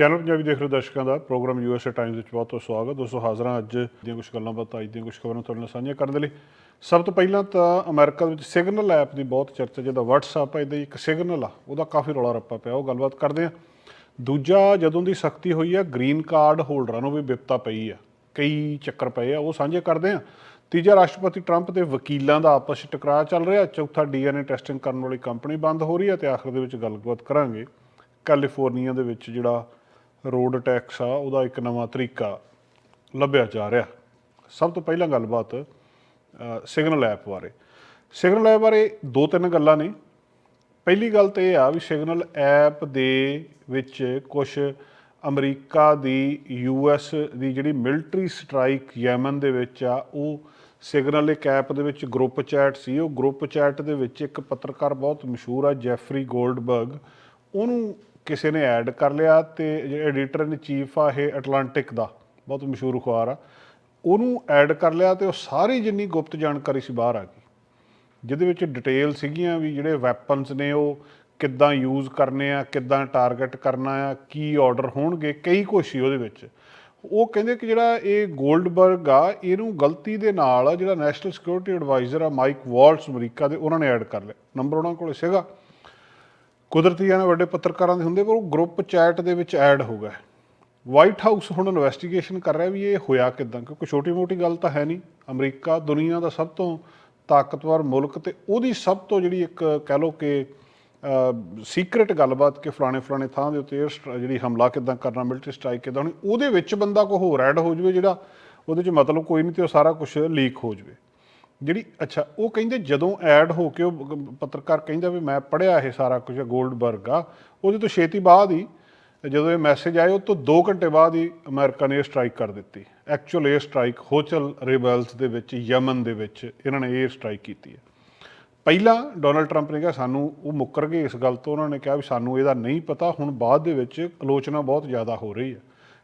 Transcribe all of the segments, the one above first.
Channel Punjabi ਦੇਖ ਰਹੇ ਦਰਸ਼ਕਾਂ ਦਾ, ਪ੍ਰੋਗਰਾਮ ਯੂਐਸਏ ਟਾਈਮਜ਼ ਵਿੱਚ ਬਹੁਤ ਬਹੁਤ ਸਵਾਗਤ। ਦੋਸਤੋ, ਹਾਜ਼ਰ ਹਾਂ ਅੱਜ ਦੀਆਂ ਕੁਝ ਗੱਲਾਂ ਬਾਤਾਂ, ਅੱਜ ਦੀਆਂ ਕੁਝ ਖਬਰਾਂ ਤੁਹਾਡੇ ਨਾਲ ਸਾਂਝੀਆਂ ਕਰਨ ਦੇ ਲਈ। ਸਭ ਤੋਂ ਪਹਿਲਾਂ ਤਾਂ ਅਮਰੀਕਾ ਦੇ ਵਿੱਚ ਸਿਗਨਲ ਐਪ ਦੀ ਬਹੁਤ ਚਰਚਾ, ਜਿਹਦਾ WhatsApp ਹੈ ਇਹਦਾ ਇੱਕ ਸਿਗਨਲ ਆ, ਉਹਦਾ ਕਾਫੀ ਰੌਲਾ ਰੱਪਾ ਪਿਆ, ਉਹ ਗੱਲਬਾਤ ਕਰਦੇ ਆ ਦੂਜਾ, ਜਦੋਂ ਦੀ ਸਖਤੀ ਹੋਈ ਆ, ਗ੍ਰੀਨ ਕਾਰਡ ਹੋਲਡਰਾਂ ਨੂੰ ਵੀ ਵਿਪਤਾ ਪਈ ਆ, ਕਈ ਚੱਕਰ ਪਏ ਆ, ਉਹ ਸਾਂਝੇ ਕਰਦੇ ਆ ਤੀਜਾ, ਰਾਸ਼ਟਰਪਤੀ ਟਰੰਪ ਦੇ ਵਕੀਲਾਂ ਦਾ ਆਪਸ ਵਿੱਚ ਟਕਰਾਅ ਚੱਲ ਰਿਹਾ, ਚੌਥਾ ਡੀਐਨਏ ਟੈਸਟਿੰਗ ਕਰਨ ਵਾਲੀ ਕੰਪਨੀ ਬੰਦ ਹੋ ਰਹੀ ਹੈ ਤੇ ਆਖਰ ਦੇ ਵਿੱਚ ਗੱਲਬਾਤ ਕਰਾਂਗੇ। ਕੈਲੀਫੋਰਨੀਆ ਦੇ ਵਿੱਚ ਜਿਹੜਾ ਰੋਡ ਟੈਕਸ ਆ, ਉਹਦਾ ਇੱਕ ਨਵਾਂ ਤਰੀਕਾ ਲੱਭਿਆ ਜਾ ਰਿਹਾ। ਸਭ ਤੋਂ ਪਹਿਲਾਂ ਗੱਲਬਾਤ ਸਿਗਨਲ ਐਪ ਬਾਰੇ। ਸਿਗਨਲ ਐਪ ਬਾਰੇ ਦੋ ਤਿੰਨ ਗੱਲਾਂ ਨੇ। ਪਹਿਲੀ ਗੱਲ ਤਾਂ ਇਹ ਆ ਵੀ ਸਿਗਨਲ ਐਪ ਦੇ ਵਿੱਚ ਕੁਝ ਅਮਰੀਕਾ ਦੀ ਯੂਐਸ ਦੀ ਜਿਹੜੀ ਮਿਲਟਰੀ ਸਟ੍ਰਾਈਕ ਯੈਮਨ ਦੇ ਵਿੱਚ ਆ, ਉਹ ਸਿਗਨਲ ਇੱਕ ਐਪ ਦੇ ਵਿੱਚ ਗਰੁੱਪ ਚੈਟ ਸੀ। ਉਹ ਗਰੁੱਪ ਚੈਟ ਦੇ ਵਿੱਚ ਇੱਕ ਪੱਤਰਕਾਰ ਬਹੁਤ ਮਸ਼ਹੂਰ ਆ, ਜੈਫਰੀ ਗੋਲਡਬਰਗ। ਉਹਨੂੰ ਕਿਸੇ ਨੇ ਐਡ ਕਰ ਲਿਆ ਤੇ ਜਿਹੜੇ ਐਡੀਟਰ ਇਨ ਚੀਫ ਆ, ਇਹ ਅਟਲਾਂਟਿਕ ਦਾ, ਬਹੁਤ ਮਸ਼ਹੂਰ ਅਖਬਾਰ ਆ। ਉਹਨੂੰ ਐਡ ਕਰ ਲਿਆ ਤੇ ਉਹ ਸਾਰੀ ਜਿੰਨੀ ਗੁਪਤ ਜਾਣਕਾਰੀ ਸੀ ਬਾਹਰ ਆ ਗਈ। ਜਿਹਦੇ ਵਿੱਚ ਡਿਟੇਲ ਸੀਗੀਆਂ ਵੀ ਜਿਹੜੇ ਵੈਪਨਸ ਨੇ ਉਹ ਕਿੱਦਾਂ ਯੂਜ਼ ਕਰਨੇ ਆ, ਕਿੱਦਾਂ ਟਾਰਗੇਟ ਕਰਨਾ ਆ, ਕੀ ਆਰਡਰ ਹੋਣਗੇ, ਕਈ ਕੁਛ ਸੀ ਉਹਦੇ ਵਿੱਚ। ਉਹ ਕਹਿੰਦੇ ਕਿ ਜਿਹੜਾ ਇਹ ਗੋਲਡਬਰਗ ਆ, ਇਹਨੂੰ ਗਲਤੀ ਦੇ ਨਾਲ ਜਿਹੜਾ ਨੈਸ਼ਨਲ ਸਿਕਿਉਰਿਟੀ ਐਡਵਾਈਜ਼ਰ ਆ ਮਾਈਕ ਵਾਲਟਸ ਅਮਰੀਕਾ ਦੇ, ਉਹਨਾਂ ਨੇ ਐਡ ਕਰ ਲਿਆ। ਨੰਬਰ ਉਹਨਾਂ ਕੋਲ ਸੀਗਾ। ਕੁਦਰਤੀ ਆ ਨਾ ਵੱਡੇ ਪੱਤਰਕਾਰਾਂ ਦੇ ਹੁੰਦੇ, ਪਰ ਉਹ ਗਰੁੱਪ ਚੈਟ ਦੇ ਵਿੱਚ ਐਡ ਹੋ ਗਿਆ ਵਾਈਟ ਹਾਊਸ ਹੁਣ ਇਨਵੈਸਟੀਗੇਸ਼ਨ ਕਰ ਰਿਹਾ ਵੀ ਇਹ ਹੋਇਆ ਕਿਦਾਂ, ਕਿਉਂਕਿ ਛੋਟੀ-ਮੋਟੀ ਗੱਲ ਤਾਂ ਹੈ ਨਹੀਂ। ਅਮਰੀਕਾ, ਦੁਨੀਆ ਦਾ ਸਭ ਤੋਂ ਤਾਕਤਵਰ ਮੁਲਕ ਤੇ ਉਹਦੀ ਸਭ ਤੋਂ ਜਿਹੜੀ ਇੱਕ ਕਹਿ ਲਓ ਕਿ ਸੀਕ੍ਰੀਟ ਗੱਲਬਾਤ ਕਿ ਫਲਾਣੇ ਫਲਾਣੇ ਥਾਂ ਦੇ ਉੱਤੇ air ਜਿਹੜੀ ਹਮਲਾ ਕਿਦਾਂ ਕਰਨਾ ਮਿਲਟਰੀ ਸਟ੍ਰਾਈਕ ਕਿਦਾਂ ਹੋਣੀ, ਉਹਦੇ ਵਿੱਚ ਬੰਦਾ ਕੋਈ ਹੋਰ ਐਡ ਹੋ ਜਵੇ ਜਿਹੜਾ ਉਹਦੇ 'ਚ ਮਤਲਬ ਕੋਈ ਨਹੀਂ ਤੇ ਉਹ ਸਾਰਾ ਕੁਝ ਲੀਕ ਹੋ ਜਵੇ। ਜਿਹੜੀ, ਅੱਛਾ, ਉਹ ਕਹਿੰਦੇ ਜਦੋਂ ਐਡ ਹੋ ਕੇ ਉਹ ਪੱਤਰਕਾਰ ਕਹਿੰਦਾ ਵੀ ਮੈਂ ਪੜਿਆ ਇਹ ਸਾਰਾ ਕੁਝ ਗੋਲਡਬਰਗ ਆ, ਉਹਦੇ ਤੋਂ ਛੇਤੀ ਬਾਅਦ ਹੀ ਜਦੋਂ ਇਹ ਮੈਸੇਜ ਆਇਆ ਉਹ ਤੋਂ 2 ਘੰਟੇ ਬਾਅਦ ਹੀ ਅਮਰੀਕਾ ਨੇ ਇਹ ਸਟ੍ਰਾਈਕ ਕਰ ਦਿੱਤੀ। ਐਕਚੁਅਲ 에ਅਰ ਸਟ੍ਰਾਈਕ ਹੋਚਲ ਰਿਬਲਸ ਦੇ ਵਿੱਚ ਯਮਨ ਦੇ ਵਿੱਚ ਇਹਨਾਂ ਨੇ 에ਅਰ ਸਟ੍ਰਾਈਕ ਕੀਤੀ ਹੈ। ਪਹਿਲਾਂ ਡੋਨਲਡ ਟਰੰਪ ਨੇ ਕਿਹਾ, ਸਾਨੂੰ ਉਹ ਮੁੱਕਰ ਗਏ ਇਸ ਗੱਲ ਤੋਂ, ਉਹਨਾਂ ਨੇ ਕਿਹਾ ਵੀ ਸਾਨੂੰ ਇਹਦਾ ਨਹੀਂ ਪਤਾ, ਹੁਣ ਬਾਅਦ ਦੇ ਵਿੱਚ ਆਲੋਚਨਾ ਬਹੁਤ ਜ਼ਿਆਦਾ ਹੋ ਰਹੀ ਹੈ।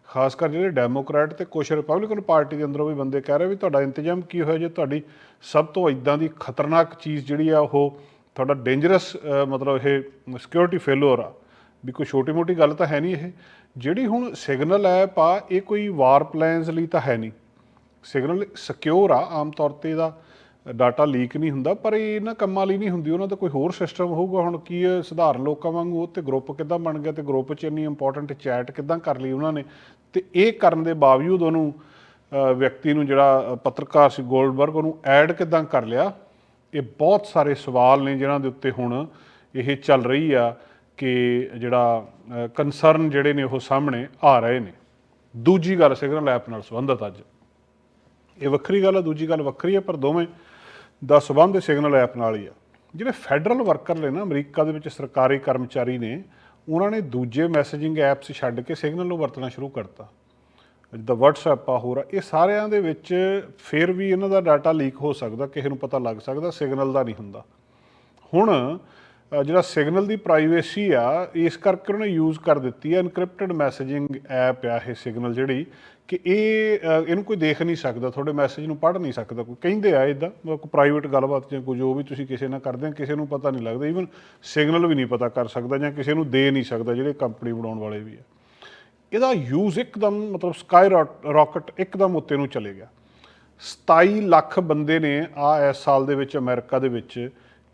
ਖਾਸ ਕਰ ਜਿਹੜੇ ਡੈਮੋਕ੍ਰੈਟ ਤੇ ਕੁਝ ਰਿਪਬਲਿਕਨ ਪਾਰਟੀ ਦੇ ਅੰਦਰੋਂ ਵੀ ਬੰਦੇ ਕਹਿ ਰਹੇ ਵੀ ਤੁਹਾਡਾ ਇੰਤਜ਼ਾਮ ਕੀ ਹੋਇਆ ਜੇ ਤੁਹਾਡੀ ਸਭ ਤੋਂ ਇਦਾਂ ਦੀ ਖਤਰਨਾਕ ਚੀਜ਼ ਜਿਹੜੀ ਆ ਉਹ ਤੁਹਾਡਾ ਡੇਂਜਰਸ ਮਤਲਬ ਇਹ ਸਿਕਿਉਰਿਟੀ ਫੇਲਰ ਆ। ਵੀ ਕੋਈ ਛੋਟੀ-ਮੋਟੀ ਗੱਲ ਤਾਂ ਹੈ ਨਹੀਂ ਇਹ। ਜਿਹੜੀ ਹੁਣ ਸਿਗਨਲ ਐਪ ਆ ਇਹ ਕੋਈ ਵਾਰ ਪਲਾਨਸ ਲਈ ਤਾਂ ਹੈ ਨਹੀਂ। ਸਿਗਨਲ ਸਿਕਿਉਰ ਆ ਆਮ ਤੌਰ ਤੇ ਇਹਦਾ। ਡਾਟਾ ਲੀਕ ਨਹੀਂ ਹੁੰਦਾ, ਪਰ ਇਹ ਇਹਨਾਂ ਕੰਮਾਂ ਲਈ ਨਹੀਂ ਹੁੰਦੀ, ਉਹਨਾਂ ਦਾ ਕੋਈ ਹੋਰ ਸਿਸਟਮ ਹੋਊਗਾ, ਹੁਣ ਕੀ ਸਧਾਰਨ ਲੋਕਾਂ ਵਾਂਗੂ ਉਹ ਤੇ ਗਰੁੱਪ ਕਿੱਦਾਂ ਬਣ ਗਿਆ ਤੇ ਗਰੁੱਪ 'ਚ ਇੰਨੀ ਇੰਪੋਰਟੈਂਟ ਚੈਟ ਕਿੱਦਾਂ ਕਰ ਲਈ ਉਹਨਾਂ ਨੇ? ਤੇ ਇਹ ਕਰਨ ਦੇ ਬਾਵਜੂਦ ਉਹਨੂੰ ਵਿਅਕਤੀ ਨੂੰ ਜਿਹੜਾ ਪੱਤਰਕਾਰ ਸੀ ਗੋਲਡਬਰਗ ਉਹਨੂੰ ਐਡ ਕਿੱਦਾਂ ਕਰ ਲਿਆ? ਇਹ ਬਹੁਤ ਸਾਰੇ ਸਵਾਲ ਨੇ ਜਿਨ੍ਹਾਂ ਦੇ ਉੱਤੇ ਹੁਣ ਇਹ ਚੱਲ ਰਹੀ ਆ ਕਿ ਜਿਹੜਾ ਕਨਸਰਨ ਜਿਹੜੇ ਨੇ ਉਹ ਸਾਹਮਣੇ ਆ ਰਹੇ ਨੇ। ਦੂਜੀ ਗੱਲ ਸਿਗਨਲ ਐਪ ਨਾਲ ਸੰਬੰਧਿਤ ਅੱਜ। ਇਹ ਵੱਖਰੀ ਗੱਲ ਆ, ਦੂਜੀ ਗੱਲ ਵੱਖਰੀ ਆ, ਪਰ ਦੋਵੇਂ ਦਾ ਸਬੰਧ ਸਿਗਨਲ ਐਪ ਨਾਲ ਹੀ ਆ। ਜਿਹੜੇ ਫੈਡਰਲ ਵਰਕਰ ਨੇ ਨਾ, ਅਮਰੀਕਾ ਦੇ ਵਿੱਚ ਸਰਕਾਰੀ ਕਰਮਚਾਰੀ ਨੇ, ਉਹਨਾਂ ਨੇ ਦੂਜੇ ਮੈਸੇਜਿੰਗ ਐਪਸ ਛੱਡ ਕੇ ਸਿਗਨਲ ਨੂੰ ਵਰਤਣਾ ਸ਼ੁਰੂ ਕਰਤਾ। ਜਿੱਦਾਂ WhatsApp ਆ, ਹੋਰ ਆ, ਇਹ ਸਾਰਿਆਂ ਦੇ ਵਿੱਚ ਫਿਰ ਵੀ ਇਹਨਾਂ ਦਾ ਡਾਟਾ ਲੀਕ ਹੋ ਸਕਦਾ, ਕਿਸੇ ਨੂੰ ਪਤਾ ਲੱਗ ਸਕਦਾ, ਸਿਗਨਲ ਦਾ ਨਹੀਂ ਹੁੰਦਾ। ਹੁਣ ਜਿਹੜਾ ਸਿਗਨਲ ਦੀ ਪ੍ਰਾਈਵੇਸੀ ਆ, ਇਸ ਕਰਕੇ ਉਹਨੇ ਯੂਜ਼ ਕਰ ਦਿੱਤੀ ਹੈ ਇਨਕ੍ਰਿਪਟਡ ਮੈਸੇਜਿੰਗ ਐਪ ਆ ਇਹ ਸਿਗਨਲ ਜਿਹੜੀ, ਕਿ ਇਹ ਇਹਨੂੰ ਕੋਈ ਦੇਖ ਨਹੀਂ ਸਕਦਾ, ਤੁਹਾਡੇ ਮੈਸੇਜ ਨੂੰ ਪੜ੍ਹ ਨਹੀਂ ਸਕਦਾ, ਕੋਈ ਕਹਿੰਦੇ ਆ ਇਦਾਂ ਕੋਈ ਪ੍ਰਾਈਵੇਟ ਗੱਲਬਾਤ ਜਾਂ ਕੋਈ ਜੋ ਵੀ ਤੁਸੀਂ ਕਿਸੇ ਨਾਲ ਕਰਦੇ ਆ, ਕਿਸੇ ਨੂੰ ਪਤਾ ਨਹੀਂ ਲੱਗਦਾ ਈਵਨ ਸਿਗਨਲ ਵੀ ਨਹੀਂ ਪਤਾ ਕਰ ਸਕਦਾ ਜਾਂ ਕਿਸੇ ਨੂੰ ਦੇ ਨਹੀਂ ਸਕਦਾ, ਜਿਹੜੇ ਕੰਪਨੀ ਬਣਾਉਣ ਵਾਲੇ ਵੀ ਆ। ਇਹਦਾ ਯੂਜ਼ ਇੱਕਦਮ, ਮਤਲਬ ਸਕਾਈ ਰਾਕਟ ਇੱਕਦਮ ਉੱਤੇ ਨੂੰ ਚਲੇ ਗਿਆ। 27 ਲੱਖ ਬੰਦੇ ਨੇ ਆ ਇਸ ਸਾਲ ਦੇ ਵਿੱਚ, ਅਮਰੀਕਾ ਦੇ ਵਿੱਚ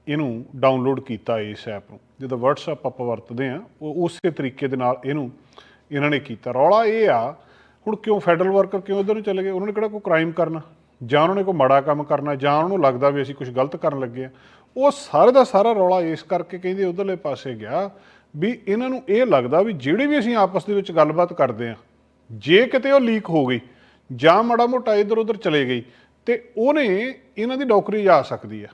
ਇਹਨੂੰ ਡਾਊਨਲੋਡ ਕੀਤਾ ਇਸ ਐਪ ਨੂੰ। ਜਦੋਂ WhatsApp ਆਪਾਂ ਵਰਤਦੇ ਆ ਉਹ ਉਸੇ ਤਰੀਕੇ ਦੇ ਨਾਲ ਇਹਨੂੰ ਇਹਨਾਂ ਨੇ ਕੀਤਾ। ਰੌਲਾ ਇਹ ਆ, ਹੁਣ ਕਿਉਂ ਫੈਡਰਲ ਵਰਕਰ ਕਿਉਂ ਇਧਰ ਨੂੰ ਚਲੇ ਗਏ? ਉਹਨਾਂ ਨੇ ਕਿਹੜਾ ਕੋਈ ਕ੍ਰਾਈਮ ਕਰਨਾ? ਜਾਂ ਉਹਨਾਂ ਨੇ ਕੋਈ ਮਾੜਾ ਕੰਮ ਕਰਨਾ? ਜਾਂ ਉਹਨਾਂ ਨੂੰ ਲੱਗਦਾ ਵੀ ਅਸੀਂ ਕੁਝ ਗਲਤ ਕਰਨ ਲੱਗੇ ਆ ਉਹ ਸਾਰੇ ਦਾ ਸਾਰਾ ਰੌਲਾ ਇਸ ਕਰਕੇ ਕਹਿੰਦੇ ਉਧਰਲੇ ਪਾਸੇ ਗਿਆ ਵੀ ਇਹਨਾਂ ਨੂੰ ਇਹ ਲੱਗਦਾ ਵੀ ਜਿਹੜੇ ਵੀ ਅਸੀਂ ਆਪਸ ਦੇ ਵਿੱਚ ਗੱਲਬਾਤ ਕਰਦੇ ਆ ਜੇ ਕਿਤੇ ਉਹ ਲੀਕ ਹੋ ਗਈ ਜਾਂ ਮਾੜਾ ਮੋਟਾ ਇਧਰ ਉਧਰ ਚਲੇ ਗਈ, ਤੇ ਉਹਨੇ ਇਹਨਾਂ ਦੀ ਨੌਕਰੀ ਜਾ ਸਕਦੀ ਆ।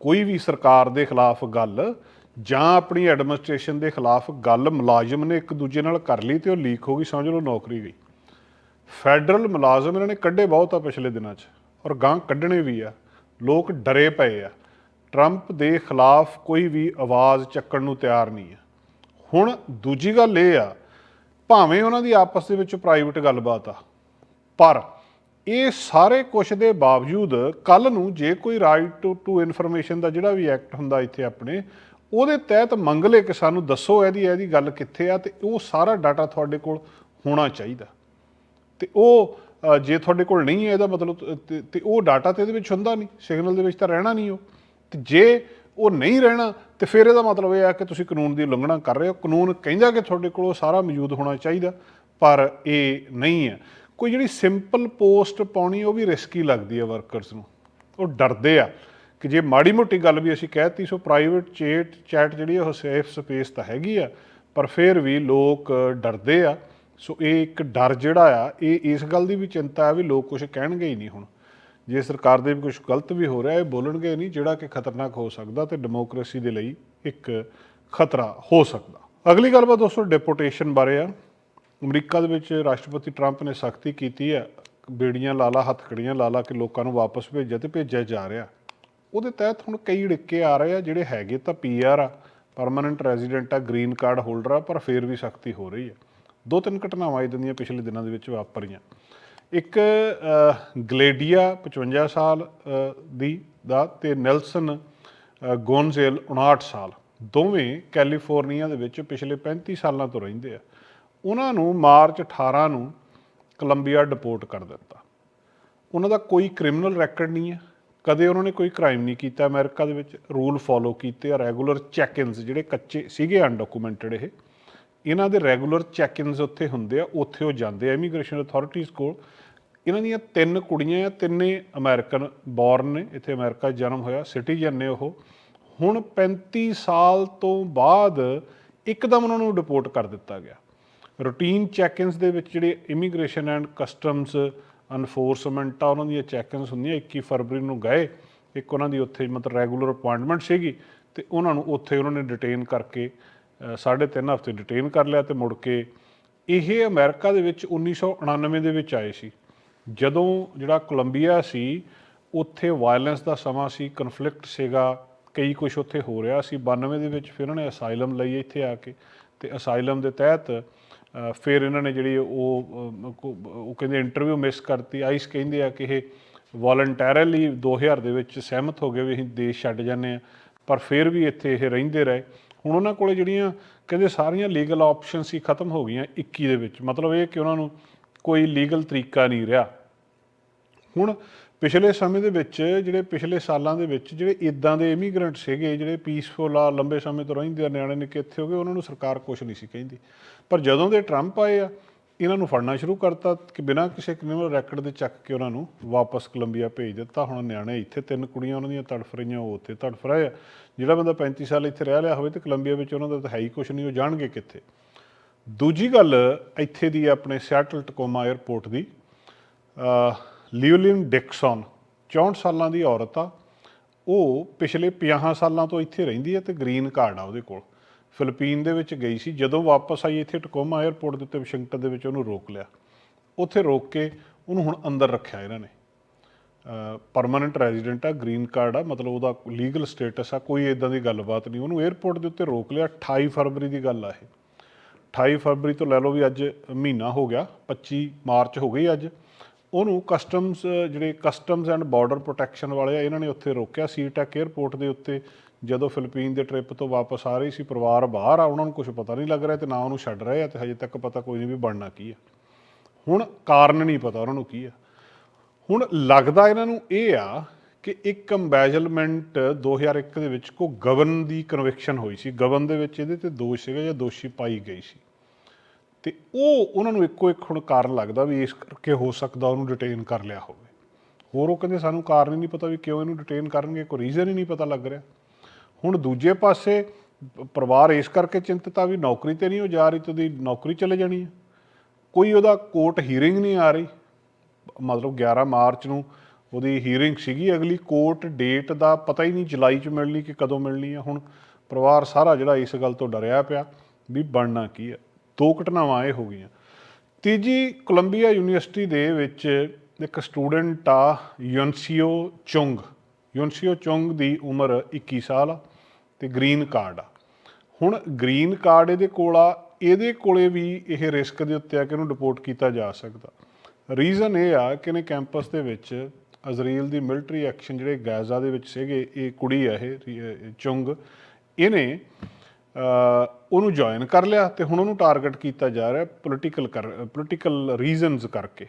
ਕੋਈ ਵੀ ਸਰਕਾਰ ਦੇ ਖਿਲਾਫ ਗੱਲ ਜਾਂ ਆਪਣੀ ਐਡਮਿਨਿਸਟ੍ਰੇਸ਼ਨ ਦੇ ਖਿਲਾਫ ਗੱਲ ਮੁਲਾਜ਼ਮ ਨੇ ਇੱਕ ਦੂਜੇ ਨਾਲ ਕਰ ਲਈ ਤੇ ਉਹ ਲੀਕ ਹੋ ਗਈ, ਸਮਝ ਲਓ ਨੌਕਰੀ ਗਈ। ਫੈਡਰਲ ਮੁਲਾਜ਼ਮ ਇਹਨਾਂ ਨੇ ਕੱਢੇ ਬਹੁਤ ਆ ਪਿਛਲੇ ਦਿਨਾਂ 'ਚ ਔਰ ਗਾਂ ਕੱਢਣੇ ਵੀ ਆ, ਲੋਕ ਡਰੇ ਪਏ ਆ। ਟਰੰਪ ਦੇ ਖਿਲਾਫ ਕੋਈ ਵੀ ਆਵਾਜ਼ ਚੱਕਣ ਨੂੰ ਤਿਆਰ ਨਹੀਂ ਆ। ਹੁਣ ਦੂਜੀ ਗੱਲ ਇਹ ਆ, ਭਾਵੇਂ ਉਹਨਾਂ ਦੀ ਆਪਸ ਦੇ ਵਿੱਚ ਪ੍ਰਾਈਵੇਟ ਗੱਲਬਾਤ ਆ, ਪਰ ਇਹ ਸਾਰੇ ਕੁਝ ਦੇ ਬਾਵਜੂਦ ਕੱਲ ਨੂੰ ਜੇ ਕੋਈ ਰਾਈਟ ਟੂ ਇਨਫੋਰਮੇਸ਼ਨ ਦਾ ਜਿਹੜਾ ਵੀ ਐਕਟ ਹੁੰਦਾ ਇੱਥੇ ਆਪਣੇ, ਉਹਦੇ ਤਹਿਤ ਮੰਗ ਲਏ ਕਿ ਸਾਨੂੰ ਦੱਸੋ ਇਹਦੀ ਇਹਦੀ ਗੱਲ ਕਿੱਥੇ ਆ ਤੇ ਉਹ ਸਾਰਾ ਡਾਟਾ ਤੁਹਾਡੇ ਕੋਲ ਹੋਣਾ ਚਾਹੀਦਾ। ਤੇ ਉਹ ਜੇ ਤੁਹਾਡੇ ਕੋਲ ਨਹੀਂ ਹੈ ਇਹਦਾ ਮਤਲਬ, ਤੇ ਉਹ ਡਾਟਾ ਤੇ ਇਹਦੇ ਵਿੱਚ ਹੁੰਦਾ ਨਹੀਂ ਸਿਗਨਲ ਦੇ ਵਿੱਚ ਤਾਂ ਰਹਿਣਾ ਨਹੀਂ ਉਹ। ਤੇ ਜੇ ਉਹ ਨਹੀਂ ਰਹਿਣਾ, ਤੇ ਫਿਰ ਇਹਦਾ ਮਤਲਬ ਇਹ ਆ ਕਿ ਤੁਸੀਂ ਕਾਨੂੰਨ ਦੀ ਉਲੰਘਣਾ ਕਰ ਰਹੇ ਹੋ। ਕਾਨੂੰਨ ਕਹਿੰਦਾ ਕਿ ਤੁਹਾਡੇ ਕੋਲ ਉਹ ਸਾਰਾ ਮੌਜੂਦ ਹੋਣਾ ਚਾਹੀਦਾ, ਪਰ ਇਹ ਨਹੀਂ ਹੈ। ਕੋਈ ਜਿਹੜੀ ਸਿੰਪਲ ਪੋਸਟ ਪਾਉਣੀ, ਉਹ ਵੀ ਰਿਸਕੀ ਲੱਗਦੀ ਹੈ ਵਰਕਰਸ ਨੂੰ। ਉਹ ਡਰਦੇ ਆ ਕਿ ਜੇ ਮਾੜੀ ਮੋਟੀ ਗੱਲ ਵੀ ਅਸੀਂ ਕਹਿਤੀ, ਸੋ ਪ੍ਰਾਈਵੇਟ ਚੈਟ ਚੈਟ ਜਿਹੜੀ ਆ, ਉਹ ਸੇਫ ਸਪੇਸ ਤਾਂ ਹੈਗੀ ਆ, ਪਰ ਫਿਰ ਵੀ ਲੋਕ ਡਰਦੇ ਆ। ਸੋ ਇਹ ਇੱਕ ਡਰ ਜਿਹੜਾ ਆ, ਇਹ ਇਸ ਗੱਲ ਦੀ ਵੀ ਚਿੰਤਾ ਆ ਵੀ ਲੋਕ ਕੁਝ ਕਹਿਣਗੇ ਹੀ ਨਹੀਂ ਹੁਣ। ਜੇ ਸਰਕਾਰ ਦੇ ਵੀ ਕੁਝ ਗਲਤ ਵੀ ਹੋ ਰਿਹਾ, ਇਹ ਬੋਲਣਗੇ ਨਹੀਂ ਜਿਹੜਾ ਕਿ ਖਤਰਨਾਕ ਹੋ ਸਕਦਾ ਤੇ ਡੈਮੋਕ੍ਰੇਸੀ ਦੇ ਲਈ ਇੱਕ ਖਤਰਾ ਹੋ ਸਕਦਾ। ਅਗਲੀ ਗੱਲਬਾਤ ਦੋਸਤੋ ਡਿਪੋਟੇਸ਼ਨ ਬਾਰੇ ਆ। ਅਮਰੀਕਾ ਦੇ ਵਿੱਚ ਰਾਸ਼ਟਰਪਤੀ ਟਰੰਪ ਨੇ ਸਖਤੀ ਕੀਤੀ ਹੈ। ਬੇੜੀਆਂ ਲਾਲਾ ਹੱਥਕੜੀਆਂ ਲਾਲਾ ਕਿ ਲੋਕਾਂ ਨੂੰ ਵਾਪਸ ਭੇਜਿਆ ਤੇ ਭੇਜਿਆ ਜਾ ਰਿਹਾ। ਉਹਦੇ ਤਹਿਤ ਹੁਣ ਕਈ ੜਿੱਕੇ ਆ ਰਹੇ ਆ ਜਿਹੜੇ ਹੈਗੇ ਤਾਂ ਪੀਆਰ ਆ ਪਰਮਨੈਂਟ ਰੈਜ਼ੀਡੈਂਟ ਆ ਗ੍ਰੀਨ ਕਾਰਡ ਹੋਲਡਰ ਆ, ਪਰ ਫੇਰ ਵੀ ਸਖਤੀ ਹੋ ਰਹੀ ਹੈ ਦੋ ਤਿੰਨ ਘਟਨਾਵਾਂ ਇਦਾਂ ਦੀਆਂ ਪਿਛਲੇ ਦਿਨਾਂ ਦੇ ਵਿੱਚ ਵਾਪਰੀਆਂ। ਇੱਕ ਗਲੇਡੀਆ 55 ਸਾਲ ਦੀ ਦਾ ਤੇ ਨੈਲਸਨ ਗੋਨਜ਼ੇਲ 59 ਸਾਲ। ਦੋਵੇਂ ਕੈਲੀਫੋਰਨੀਆ ਦੇ ਵਿੱਚ ਪਿਛਲੇ 35 ਸਾਲਾਂ ਤੋਂ ਰਹਿੰਦੇ ਆ। ਉਹਨਾਂ ਨੂੰ ਮਾਰਚ 18 ਨੂੰ ਕੋਲੰਬੀਆ ਡਿਪੋਰਟ ਕਰ ਦਿੱਤਾ। ਉਹਨਾਂ ਦਾ ਕੋਈ ਕ੍ਰਿਮੀਨਲ ਰੈਕੋਰਡ ਨਹੀਂ ਹੈ। ਕਦੇ ਉਹਨਾਂ ਨੇ ਕੋਈ ਕ੍ਰਾਈਮ ਨਹੀਂ ਕੀਤਾ ਅਮਰੀਕਾ ਦੇ ਵਿੱਚ। ਰੂਲ ਫੋਲੋ ਕੀਤੇ ਆ, ਰੈਗੂਲਰ ਚੈੱਕ-ਇਨਸ ਜਿਹੜੇ ਕੱਚੇ ਸੀਗੇ ਅਨਡਾਕੂਮੈਂਟਡ ਇਹ, ਇਹਨਾਂ ਦੇ ਰੈਗੂਲਰ ਚੈੱਕ-ਇਨਸ ਉੱਥੇ ਹੁੰਦੇ ਆ, ਉੱਥੇ ਉਹ ਜਾਂਦੇ ਆ। ਇਮੀਗ੍ਰੇਸ਼ਨ ਅਥਾਰਟੀਜ਼ ਕੋਲ ਇਹਨਾਂ ਦੀਆਂ ਤਿੰਨ ਕੁੜੀਆਂ ਆ ਤਿੰਨੇ ਅਮਰੀਕਨ ਬੌਰਨ ਨੇ, ਇੱਥੇ ਅਮਰੀਕਾ ਜਨਮ ਹੋਇਆ ਸਿਟੀਜ਼ਨ ਨੇ ਉਹ। ਹੁਣ 35 ਸਾਲ ਤੋਂ ਬਾਅਦ ਇੱਕਦਮ ਉਹਨਾਂ ਨੂੰ ਡਿਪੋਰਟ ਕਰ ਦਿੱਤਾ ਗਿਆ। ਰੂਟੀਨ ਚੈੱਕ-ਇਨਸ ਦੇ ਵਿੱਚ ਜਿਹੜੇ ਇਮੀਗ੍ਰੇਸ਼ਨ ਐਂਡ ਕਸਟਮਸ ਅਨਫੋਰਸਮੈਂਟ ਆ ਉਹਨਾਂ ਦੀਆਂ ਚੈੱਕ-ਇਨਸ ਹੁੰਦੀਆਂ। 21 ਫਰਵਰੀ ਨੂੰ ਗਏ ਇੱਕ ਉਹਨਾਂ ਦੀ ਉੱਥੇ ਮਤਲਬ ਰੈਗੂਲਰ ਅਪਾਇੰਟਮੈਂਟ ਸੀਗੀ ਤੇ ਉਹਨਾਂ ਨੂੰ ਉੱਥੇ ਉਹਨਾਂ ਨੇ ਡਿਟੇਨ ਕਰਕੇ ਅ, ਸਾਢੇ ਤਿੰਨ ਹਫ਼ਤੇ ਡਿਟੇਨ ਕਰ ਲਿਆ ਤੇ ਮੁੜ ਕੇ ਇਹ ਅਮਰੀਕਾ ਦੇ ਵਿੱਚ 1999 ਦੇ ਵਿੱਚ ਆਏ ਸੀ। ਜਦੋਂ ਜਿਹੜਾ ਕੋਲੰਬੀਆ ਸੀ ਉੱਥੇ ਵਾਇਲੈਂਸ ਦਾ ਸਮਾਂ ਸੀ ਕਨਫਲਿਕਟ ਸੀਗਾ ਕਈ ਕੁਝ ਉੱਥੇ ਹੋ ਰਿਹਾ ਸੀ। 92 ਦੇ ਵਿੱਚ ਫਿਰ ਉਹਨਾਂ ਨੇ ਅਸਾਈਲਮ ਲਈ ਇੱਥੇ ਆ ਕੇ ਤੇ ਅਸਾਈਲਮ ਦੇ ਤਹਿਤ ਫਿਰ ਇਹਨਾਂ ਨੇ ਜਿਹੜੀ ਉਹ ਉਹ ਕਹਿੰਦੇ ਇੰਟਰਵਿਊ ਮਿਸ ਕਰਤੀ। ਆਈਸ ਕਹਿੰਦੇ ਆ ਕਿ ਇਹ ਵੋਲੰਟੈਰਲੀ 2000 ਦੇ ਵਿੱਚ ਸਹਿਮਤ ਹੋ ਗਏ ਵੀ ਅਸੀਂ ਦੇਸ਼ ਛੱਡ ਜਾਂਦੇ ਆ ਪਰ ਫਿਰ ਵੀ ਇੱਥੇ ਇਹ ਰਹਿੰਦੇ ਰਹੇ। ਹੁਣ ਉਹਨਾਂ ਕੋਲੇ ਜਿਹੜੀਆਂ ਕਹਿੰਦੇ ਸਾਰੀਆਂ ਲੀਗਲ ਆਪਸ਼ਨਸ ਹੀ ਖਤਮ ਹੋ ਗਈਆਂ 21 ਦੇ ਵਿੱਚ। ਮਤਲਬ ਇਹ ਕਿ ਉਹਨਾਂ ਨੂੰ ਕੋਈ ਲੀਗਲ ਤਰੀਕਾ ਨਹੀਂ ਰਿਹਾ। ਹੁਣ ਪਿਛਲੇ ਸਮੇਂ ਦੇ ਵਿੱਚ ਜਿਹੜੇ ਪਿਛਲੇ ਸਾਲਾਂ ਦੇ ਵਿੱਚ ਜਿਹੜੇ ਇਦਾਂ ਦੇ ਇਮੀਗ੍ਰੈਂਟ ਸੀਗੇ, ਜਿਹੜੇ ਪੀਸਫੁਲ ਆ, ਲੰਬੇ ਸਮੇਂ ਤੋਂ ਰਹਿੰਦੇ ਆ, ਨਿਆਣੇ ਨਿੱਕੇ ਇੱਥੇ ਹੋ ਗਏ, ਉਹਨਾਂ ਨੂੰ ਸਰਕਾਰ ਕੁਝ ਨਹੀਂ ਸੀ ਕਹਿੰਦੀ। ਪਰ ਜਦੋਂ ਦੇ ਟਰੰਪ ਆਏ ਆ, ਇਹਨਾਂ ਨੂੰ ਫੜਨਾ ਸ਼ੁਰੂ ਕਰਤਾ ਕਿ ਬਿਨਾਂ ਕਿਸੇ ਕ੍ਰਿਮੀਨਲ ਰੈਕਡ ਦੇ ਚੱਕ ਕੇ ਉਹਨਾਂ ਨੂੰ ਵਾਪਸ ਕੋਲੰਬੀਆ ਭੇਜ ਦਿੱਤਾ। ਹੁਣ ਨਿਆਣੇ ਇੱਥੇ ਤਿੰਨ ਕੁੜੀਆਂ, ਉਹਨਾਂ ਦੀਆਂ ਤੜਫ ਰਹੀਆਂ, ਉਹ ਉੱਥੇ ਤੜਫ ਰਹੇ ਆ। ਜਿਹੜਾ ਬੰਦਾ 35 ਸਾਲ ਇੱਥੇ ਰਹਿ ਲਿਆ ਹੋਵੇ ਤੇ ਕੋਲੰਬੀਆ ਵਿੱਚ ਉਹਨਾਂ ਦਾ ਤਾਂ ਹੈ ਹੀ ਕੁਝ ਨਹੀਂ, ਉਹ ਜਾਣਗੇ ਕਿੱਥੇ। ਦੂਜੀ ਗੱਲ ਇੱਥੇ ਦੀ ਆਪਣੇ ਸਿਆਟਲ ਟਕੋਮਾ 에ਅਰਪੋਰਟ ਦੀ ਲਿਓਲਿਨ ਡਿਕਸਨ 64 ਸਾਲਾਂ ਦੀ ਔਰਤ ਆ। ਉਹ ਪਿਛਲੇ 50 ਸਾਲਾਂ ਤੋਂ ਇੱਥੇ ਰਹਿੰਦੀ ਹੈ ਤੇ ਗ੍ਰੀਨ ਕਾਰਡ ਆ ਉਹਦੇ ਕੋਲ। ਫਿਲੀਪੀਨ ਦੇ ਵਿੱਚ ਗਈ ਸੀ। ਜਦੋਂ ਵਾਪਸ ਆਈ, ਇੱਥੇ ਟਕੋਮਾ 에ਅਰਪੋਰਟ ਦੇ ਉੱਤੇ ਵਾਸ਼ਿੰਗਟਨ ਦੇ ਵਿੱਚ ਉਹਨੂੰ ਰੋਕ ਲਿਆ। ਉੱਥੇ ਰੋਕ ਕੇ ਉਹਨੂੰ ਹੁਣ ਅੰਦਰ ਰੱਖਿਆ ਇਹਨਾਂ ਨੇ। ਪਰਮਨੈਂਟ ਰੈਜ਼ੀਡੈਂਟ ਆ, ਗ੍ਰੀਨ ਕਾਰਡ ਆ, ਮਤਲਬ ਉਹਦਾ ਲੀਗਲ ਸਟੇਟਸ ਆ, ਕੋਈ ਇਦਾਂ ਦੀ ਗੱਲਬਾਤ ਨਹੀਂ। ਉਹਨੂੰ 에ਅਰਪੋਰਟ ਦੇ ਉੱਤੇ ਰੋਕ ਲਿਆ। 28 ਫਰਵਰੀ ਦੀ ਗੱਲ ਆ ਇਹ। 28 ਫਰਵਰੀ ਤੋਂ ਲੈ ਲਓ ਵੀ ਅੱਜ ਮਹੀਨਾ ਹੋ ਗਿਆ 25 ਮਾਰਚ ਹੋ ਗਈ ਅੱਜ। ਉਹਨੂੰ ਕਸਟਮਸ ਜਿਹੜੇ ਕਸਟਮਸ ਐਂਡ ਬਾਰਡਰ ਪ੍ਰੋਟੈਕਸ਼ਨ ਵਾਲੇ ਆ, ਇਹਨਾਂ ਨੇ ਉੱਥੇ ਰੋਕਿਆ। ਸੀਟੈਕ 에ਅਰਪੋਰਟ ਦੇ ਉੱਤੇ ਜਦੋਂ ਫਿਲੀਪੀਨ ਦੇ ਟ੍ਰਿਪ ਤੋਂ ਵਾਪਸ ਆ ਰਹੀ ਸੀ, ਪਰਿਵਾਰ ਬਾਹਰ ਆ, ਉਹਨਾਂ ਨੂੰ ਕੁਝ ਪਤਾ ਨਹੀਂ ਲੱਗ ਰਿਹਾ ਤੇ ਨਾ ਉਹਨੂੰ ਛੱਡ ਰਹੇ ਆ ਤੇ ਹਜੇ ਤੱਕ ਪਤਾ ਕੋਈ ਨਹੀਂ ਵੀ ਬਣਨਾ ਕੀ ਆ। ਹੁਣ ਕਾਰਨ ਨਹੀਂ ਪਤਾ ਉਹਨਾਂ ਨੂੰ ਕੀ ਆ। ਹੁਣ ਲੱਗਦਾ ਇਹਨਾਂ ਨੂੰ ਇਹ ਆ ਕਿ ਇੱਕ ਕੰਬੈਜਲਮੈਂਟ 2001 ਦੇ ਵਿੱਚ ਕੋ ਗਵਨ ਦੀ ਕਨਵਿਕਸ਼ਨ ਹੋਈ ਸੀ। ਗਵਨ ਦੇ ਵਿੱਚ ਇਹਦੇ ਤੇ ਦੋਸ਼ ਸੀਗਾ ਜਾਂ ਦੋਸ਼ੀ ਪਾਈ ਗਈ ਸੀ। ਤੇ ਉਹ ਉਹਨਾਂ ਨੂੰ ਇੱਕੋ ਇੱਕ ਹੁਣ ਕਾਰਨ ਲੱਗਦਾ ਵੀ ਇਸ ਕਰਕੇ ਹੋ ਸਕਦਾ ਉਹਨੂੰ ਡਿਟੇਨ ਕਰ ਲਿਆ ਹੋਵੇ। ਹੋਰ ਉਹ ਕਹਿੰਦੇ ਸਾਨੂੰ ਕਾਰਨ ਹੀ ਨਹੀਂ ਪਤਾ ਵੀ ਕਿਉਂ ਇਹਨੂੰ ਡਿਟੇਨ ਕਰਨਗੇ, ਕੋਈ ਰੀਜ਼ਨ ਹੀ ਨਹੀਂ ਪਤਾ ਲੱਗ ਰਿਹਾ। ਹੁਣ ਦੂਜੇ ਪਾਸੇ ਪਰਿਵਾਰ ਇਸ ਕਰਕੇ ਚਿੰਤਤ ਆ ਵੀ ਨੌਕਰੀ ਤੇ ਨਹੀਂ ਉਹ ਜਾ ਰਹੀ ਤੇ ਉਹਦੀ ਨੌਕਰੀ ਚਲੇ ਜਾਣੀ ਹੈ। ਕੋਈ ਉਹਦਾ ਕੋਰਟ ਹੀਅਰਿੰਗ ਨਹੀਂ ਆ ਰਹੀ। ਮਤਲਬ 11 ਮਾਰਚ ਨੂੰ ਉਹਦੀ ਹੀਅਰਿੰਗ ਸੀਗੀ, ਅਗਲੀ ਕੋਰਟ ਡੇਟ ਦਾ ਪਤਾ ਹੀ ਨਹੀਂ ਜੁਲਾਈ 'ਚ ਮਿਲਣੀ ਕਿ ਕਦੋਂ ਮਿਲਣੀ ਆ ਹੁਣ ਪਰਿਵਾਰ ਸਾਰਾ ਜਿਹੜਾ ਇਸ ਗੱਲ ਤੋਂ ਡਰਿਆ ਪਿਆ ਵੀ ਬਣਨਾ ਕੀ ਹੈ। ਦੋ ਘਟਨਾਵਾਂ ਇਹ ਹੋ ਗਈਆਂ। ਤੀਜੀ ਕੋਲੰਬੀਆ ਯੂਨੀਵਰਸਿਟੀ ਦੇ ਵਿੱਚ ਇੱਕ ਸਟੂਡੈਂਟ ਆ, ਯੋਨਸੀਓ ਚੁੰਗ। ਯੋਨਸੀਓ ਚੁੰਗ ਦੀ ਉਮਰ 21 ਸਾਲ ਆ ਤੇ ਗ੍ਰੀਨ ਕਾਰਡ ਆ। ਹੁਣ ਗ੍ਰੀਨ ਕਾਰਡ ਇਹਦੇ ਕੋਲ ਆ, ਇਹਦੇ ਕੋਲੇ ਵੀ ਇਹ ਰਿਸਕ ਦੇ ਉੱਤੇ ਆ ਕਿ ਇਹਨੂੰ ਡਿਪੋਰਟ ਕੀਤਾ ਜਾ ਸਕਦਾ। ਰੀਜ਼ਨ ਇਹ ਆ ਕਿ ਨੇ ਕੈਂਪਸ ਦੇ ਵਿੱਚ ਅਜ਼ਰੀਲ ਦੀ ਮਿਲਟਰੀ ਐਕਸ਼ਨ ਜਿਹੜੇ ਗਾਜ਼ਾ ਦੇ ਵਿੱਚ ਸੀਗੇ, ਇਹ ਕੁੜੀ ਆ ਇਹ ਚੁੰਗ। ਇਹਨੇ ਉਹਨੂੰ ਜੁਆਇਨ ਕਰ ਲਿਆ ਤੇ ਹੁਣ ਉਹਨੂੰ ਟਾਰਗੇਟ ਕੀਤਾ ਜਾ ਰਿਹਾ ਪੋਲੀਟੀਕਲ ਕਰ ਪੋਲੀਟੀਕਲ ਰੀਜ਼ਨਸ ਕਰਕੇ।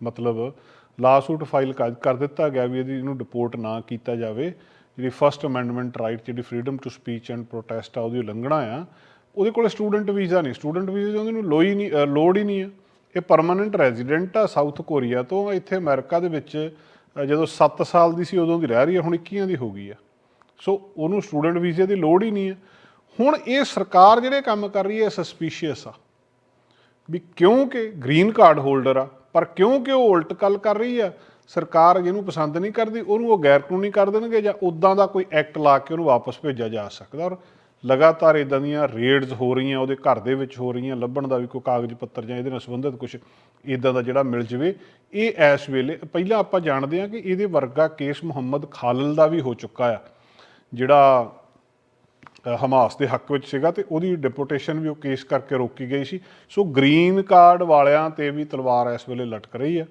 ਮਤਲਬ ਲਾਸੂਟ ਫਾਈਲ ਕਰ ਕਰ ਦਿੱਤਾ ਗਿਆ ਵੀ ਇਹਦੀ ਇਹਨੂੰ ਡਿਪੋਰਟ ਨਾ ਕੀਤਾ ਜਾਵੇ। ਜਿਹੜੀ ਫਰਸਟ ਅਮੈਂਡਮੈਂਟ ਰਾਈਟ ਜਿਹੜੀ freedom to speech and protest ਆ, ਉਹਦੀ ਉਲੰਘਣਾ ਆ। ਉਹਦੇ ਕੋਲ ਸਟੂਡੈਂਟ ਵੀਜ਼ਾ ਨਹੀਂ। ਸਟੂਡੈਂਟ ਵੀਜ਼ੇ ਦੀ ਉਹਨੂੰ ਲੋਈ ਨਹੀਂ ਲੋੜ ਹੀ ਨਹੀਂ ਆ। ਇਹ ਪਰਮਨੈਂਟ ਰੈਜ਼ੀਡੈਂਟ ਆ ਸਾਊਥ ਕੋਰੀਆ ਤੋਂ। ਇੱਥੇ ਅਮਰੀਕਾ ਦੇ ਵਿੱਚ ਜਦੋਂ 7 ਸਾਲ ਦੀ ਸੀ, ਉਦੋਂ ਦੀ ਰਹਿ ਰਹੀ ਹੈ ਹੁਣ 21 ਦੀ ਹੋ ਗਈ ਆ। ਸੋ ਉਹਨੂੰ ਸਟੂਡੈਂਟ ਵੀਜ਼ੇ ਦੀ ਲੋੜ ਹੀ ਨਹੀਂ ਹੈ ਹੁਣ ਇਹ ਸਰਕਾਰ ਜਿਹੜੇ ਕੰਮ ਕਰ ਰਹੀ ਹੈ ਸਸਪੀਸ਼ੀਅਸ ਆ। ਵੀ ਕਿਉਂਕਿ ਗ੍ਰੀਨ ਕਾਰਡ ਹੋਲਡਰ ਆ, ਪਰ ਕਿਉਂਕਿ ਉਹ ਉਲਟ ਕੱਲ ਕਰ ਰਹੀ ਆ ਸਰਕਾਰ ਜਿਹਨੂੰ ਪਸੰਦ ਨਹੀਂ ਕਰਦੀ, ਉਹਨੂੰ ਉਹ ਗੈਰ ਕਾਨੂੰਨੀ ਕਰ ਦੇਣਗੇ ਜਾਂ ਉਦਾਂ ਦਾ ਕੋਈ ਐਕਟ ਲਾ ਕੇ ਉਹਨੂੰ ਵਾਪਸ ਭੇਜਿਆ ਜਾ ਸਕਦਾ। ਔਰ ਲਗਾਤਾਰ ਇਦਾਂ ਦੀਆਂ ਰੇਡਸ ਹੋ ਰਹੀਆਂ, ਉਹਦੇ ਘਰ ਦੇ ਵਿੱਚ ਹੋ ਰਹੀਆਂ, ਲੱਭਣ ਦਾ ਵੀ ਕੋਈ ਕਾਗਜ਼ ਪੱਤਰ ਜਾਂ ਇਹਦੇ ਨਾਲ ਸੰਬੰਧਿਤ ਕੁਝ ਇਦਾਂ ਦਾ ਜਿਹੜਾ ਮਿਲ ਜਵੇ, ਇਹ ਇਸ ਵੇਲੇ ਪਹਿਲਾਂ ਆਪਾਂ ਜਾਣਦੇ ਹਾਂ ਕਿ ਇਹਦੇ ਵਰਗਾ ਕੇਸ ਮੁਹੰਮਦ ਖਾਲਲ ਦਾ ਵੀ ਹੋ ਚੁੱਕਾ ਆ, ਜਿਹੜਾ ਹਮਾਸ ਦੇ ਹੱਕ ਵਿੱਚ ਸੀਗਾ ਤੇ ਉਹਦੀ ਡਿਪੋਟੇਸ਼ਨ ਵੀ ਉਹ ਕੇਸ ਕਰਕੇ ਰੋਕੀ ਗਈ ਸੀ। ਸੋ ਗ੍ਰੀਨ ਕਾਰਡ ਵਾਲਿਆਂ ਤੇ ਵੀ ਤਲਵਾਰ ਇਸ ਵੇਲੇ ਲਟਕ ਰਹੀ ਆ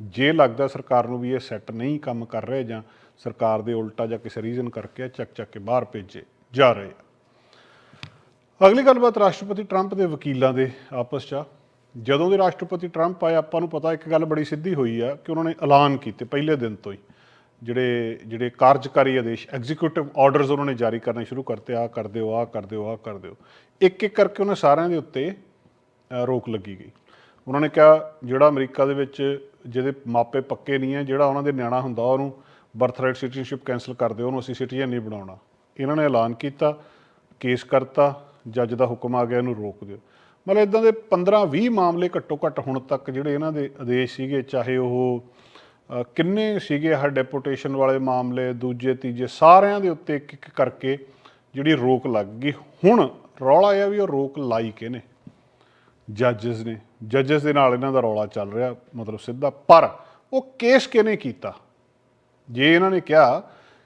ਜੇ ਲੱਗਦਾ ਸਰਕਾਰ ਨੂੰ ਵੀ ਇਹ ਸੈੱਟ ਨਹੀਂ ਕੰਮ ਕਰ ਰਹੇ ਜਾਂ ਸਰਕਾਰ ਦੇ ਉਲਟਾ ਜਾਂ ਕਿਸੇ ਰੀਜ਼ਨ ਕਰਕੇ ਚੱਕ ਚੱਕ ਕੇ ਬਾਹਰ ਭੇਜੇ ਜਾ ਰਹੇ ਆ। ਅਗਲੀ ਗੱਲਬਾਤ ਰਾਸ਼ਟਰਪਤੀ ਟਰੰਪ ਦੇ ਵਕੀਲਾਂ ਦੇ ਆਪਸ 'ਚ ਆ। ਜਦੋਂ ਦੇ ਰਾਸ਼ਟਰਪਤੀ ਟਰੰਪ ਆਏ, ਆਪਾਂ ਨੂੰ ਪਤਾ ਇੱਕ ਗੱਲ ਬੜੀ ਸਿੱਧੀ ਹੋਈ ਆ ਕਿ ਉਹਨਾਂ ਨੇ ਐਲਾਨ ਕੀਤੇ ਪਹਿਲੇ ਦਿਨ ਤੋਂ ਹੀ। ਜਿਹੜੇ ਜਿਹੜੇ ਕਾਰਜਕਾਰੀ ਆਦੇਸ਼ ਐਗਜ਼ੀਕਿਊਟਿਵ ਆਰਡਰਸ ਉਹਨਾਂ ਨੇ ਜਾਰੀ ਕਰਨੇ ਸ਼ੁਰੂ ਕਰਤੇ ਆ ਕਰ ਦਿਓ ਆ ਕਰ ਦਿਓ ਆ ਕਰ ਦਿਓ ਇੱਕ ਇੱਕ ਕਰਕੇ ਉਹਨਾਂ ਸਾਰਿਆਂ ਦੇ ਉੱਤੇ ਰੋਕ ਲੱਗੀ ਗਈ। ਉਹਨਾਂ ਨੇ ਕਿਹਾ, ਜਿਹੜਾ ਅਮਰੀਕਾ ਦੇ ਵਿੱਚ ਜਿਹਦੇ ਮਾਪੇ ਪੱਕੇ ਨਹੀਂ ਹੈ, ਜਿਹੜਾ ਉਹਨਾਂ ਦੇ ਨਿਆਣਾ ਹੁੰਦਾ, ਉਹਨੂੰ ਬਰਥਰਾਈਟ ਸਿਟੀਜ਼ਨਸ਼ਿਪ ਕੈਨਸਲ ਕਰ ਦਿਓ, ਉਹਨੂੰ ਅਸੀਂ ਸਿਟੀਜ਼ਨ ਨਹੀਂ ਬਣਾਉਣਾ। ਇਹਨਾਂ ਨੇ ਐਲਾਨ ਕੀਤਾ ਕੇਸ ਕਰਤਾ, ਜੱਜ ਦਾ ਹੁਕਮ ਆ ਗਿਆ, ਇਹਨੂੰ ਰੋਕ ਦਿਓ। ਮਤਲਬ ਇਦਾਂ ਦੇ 15 20 ਮਾਮਲੇ ਘੱਟੋ ਘੱਟ ਹੁਣ ਤੱਕ ਜਿਹੜੇ ਇਹਨਾਂ ਦੇ ਆਦੇਸ਼ ਸੀਗੇ, ਚਾਹੇ ਉਹ ਕਿੰਨੇ ਸੀਗੇ ਆਹ ਡੈਪੂਟੇਸ਼ਨ ਵਾਲੇ ਮਾਮਲੇ, ਦੂਜੇ, ਤੀਜੇ, ਸਾਰਿਆਂ ਦੇ ਉੱਤੇ ਇੱਕ ਇੱਕ ਕਰਕੇ ਜਿਹੜੀ ਰੋਕ ਲੱਗ ਗਈ। ਹੁਣ ਰੌਲਾ ਇਹ ਆ ਵੀ ਉਹ ਰੋਕ ਲਾਈ ਕਿਹਨੇ ਜੱਜਸ ਨੇ। ਜੱਜਸ ਦੇ ਨਾਲ ਇਹਨਾਂ ਦਾ ਰੌਲਾ ਚੱਲ ਰਿਹਾ, ਮਤਲਬ ਸਿੱਧਾ। ਪਰ ਉਹ ਕੇਸ ਕਿਹਨੇ ਕੀਤਾ? ਜੇ ਇਹਨਾਂ ਨੇ ਕਿਹਾ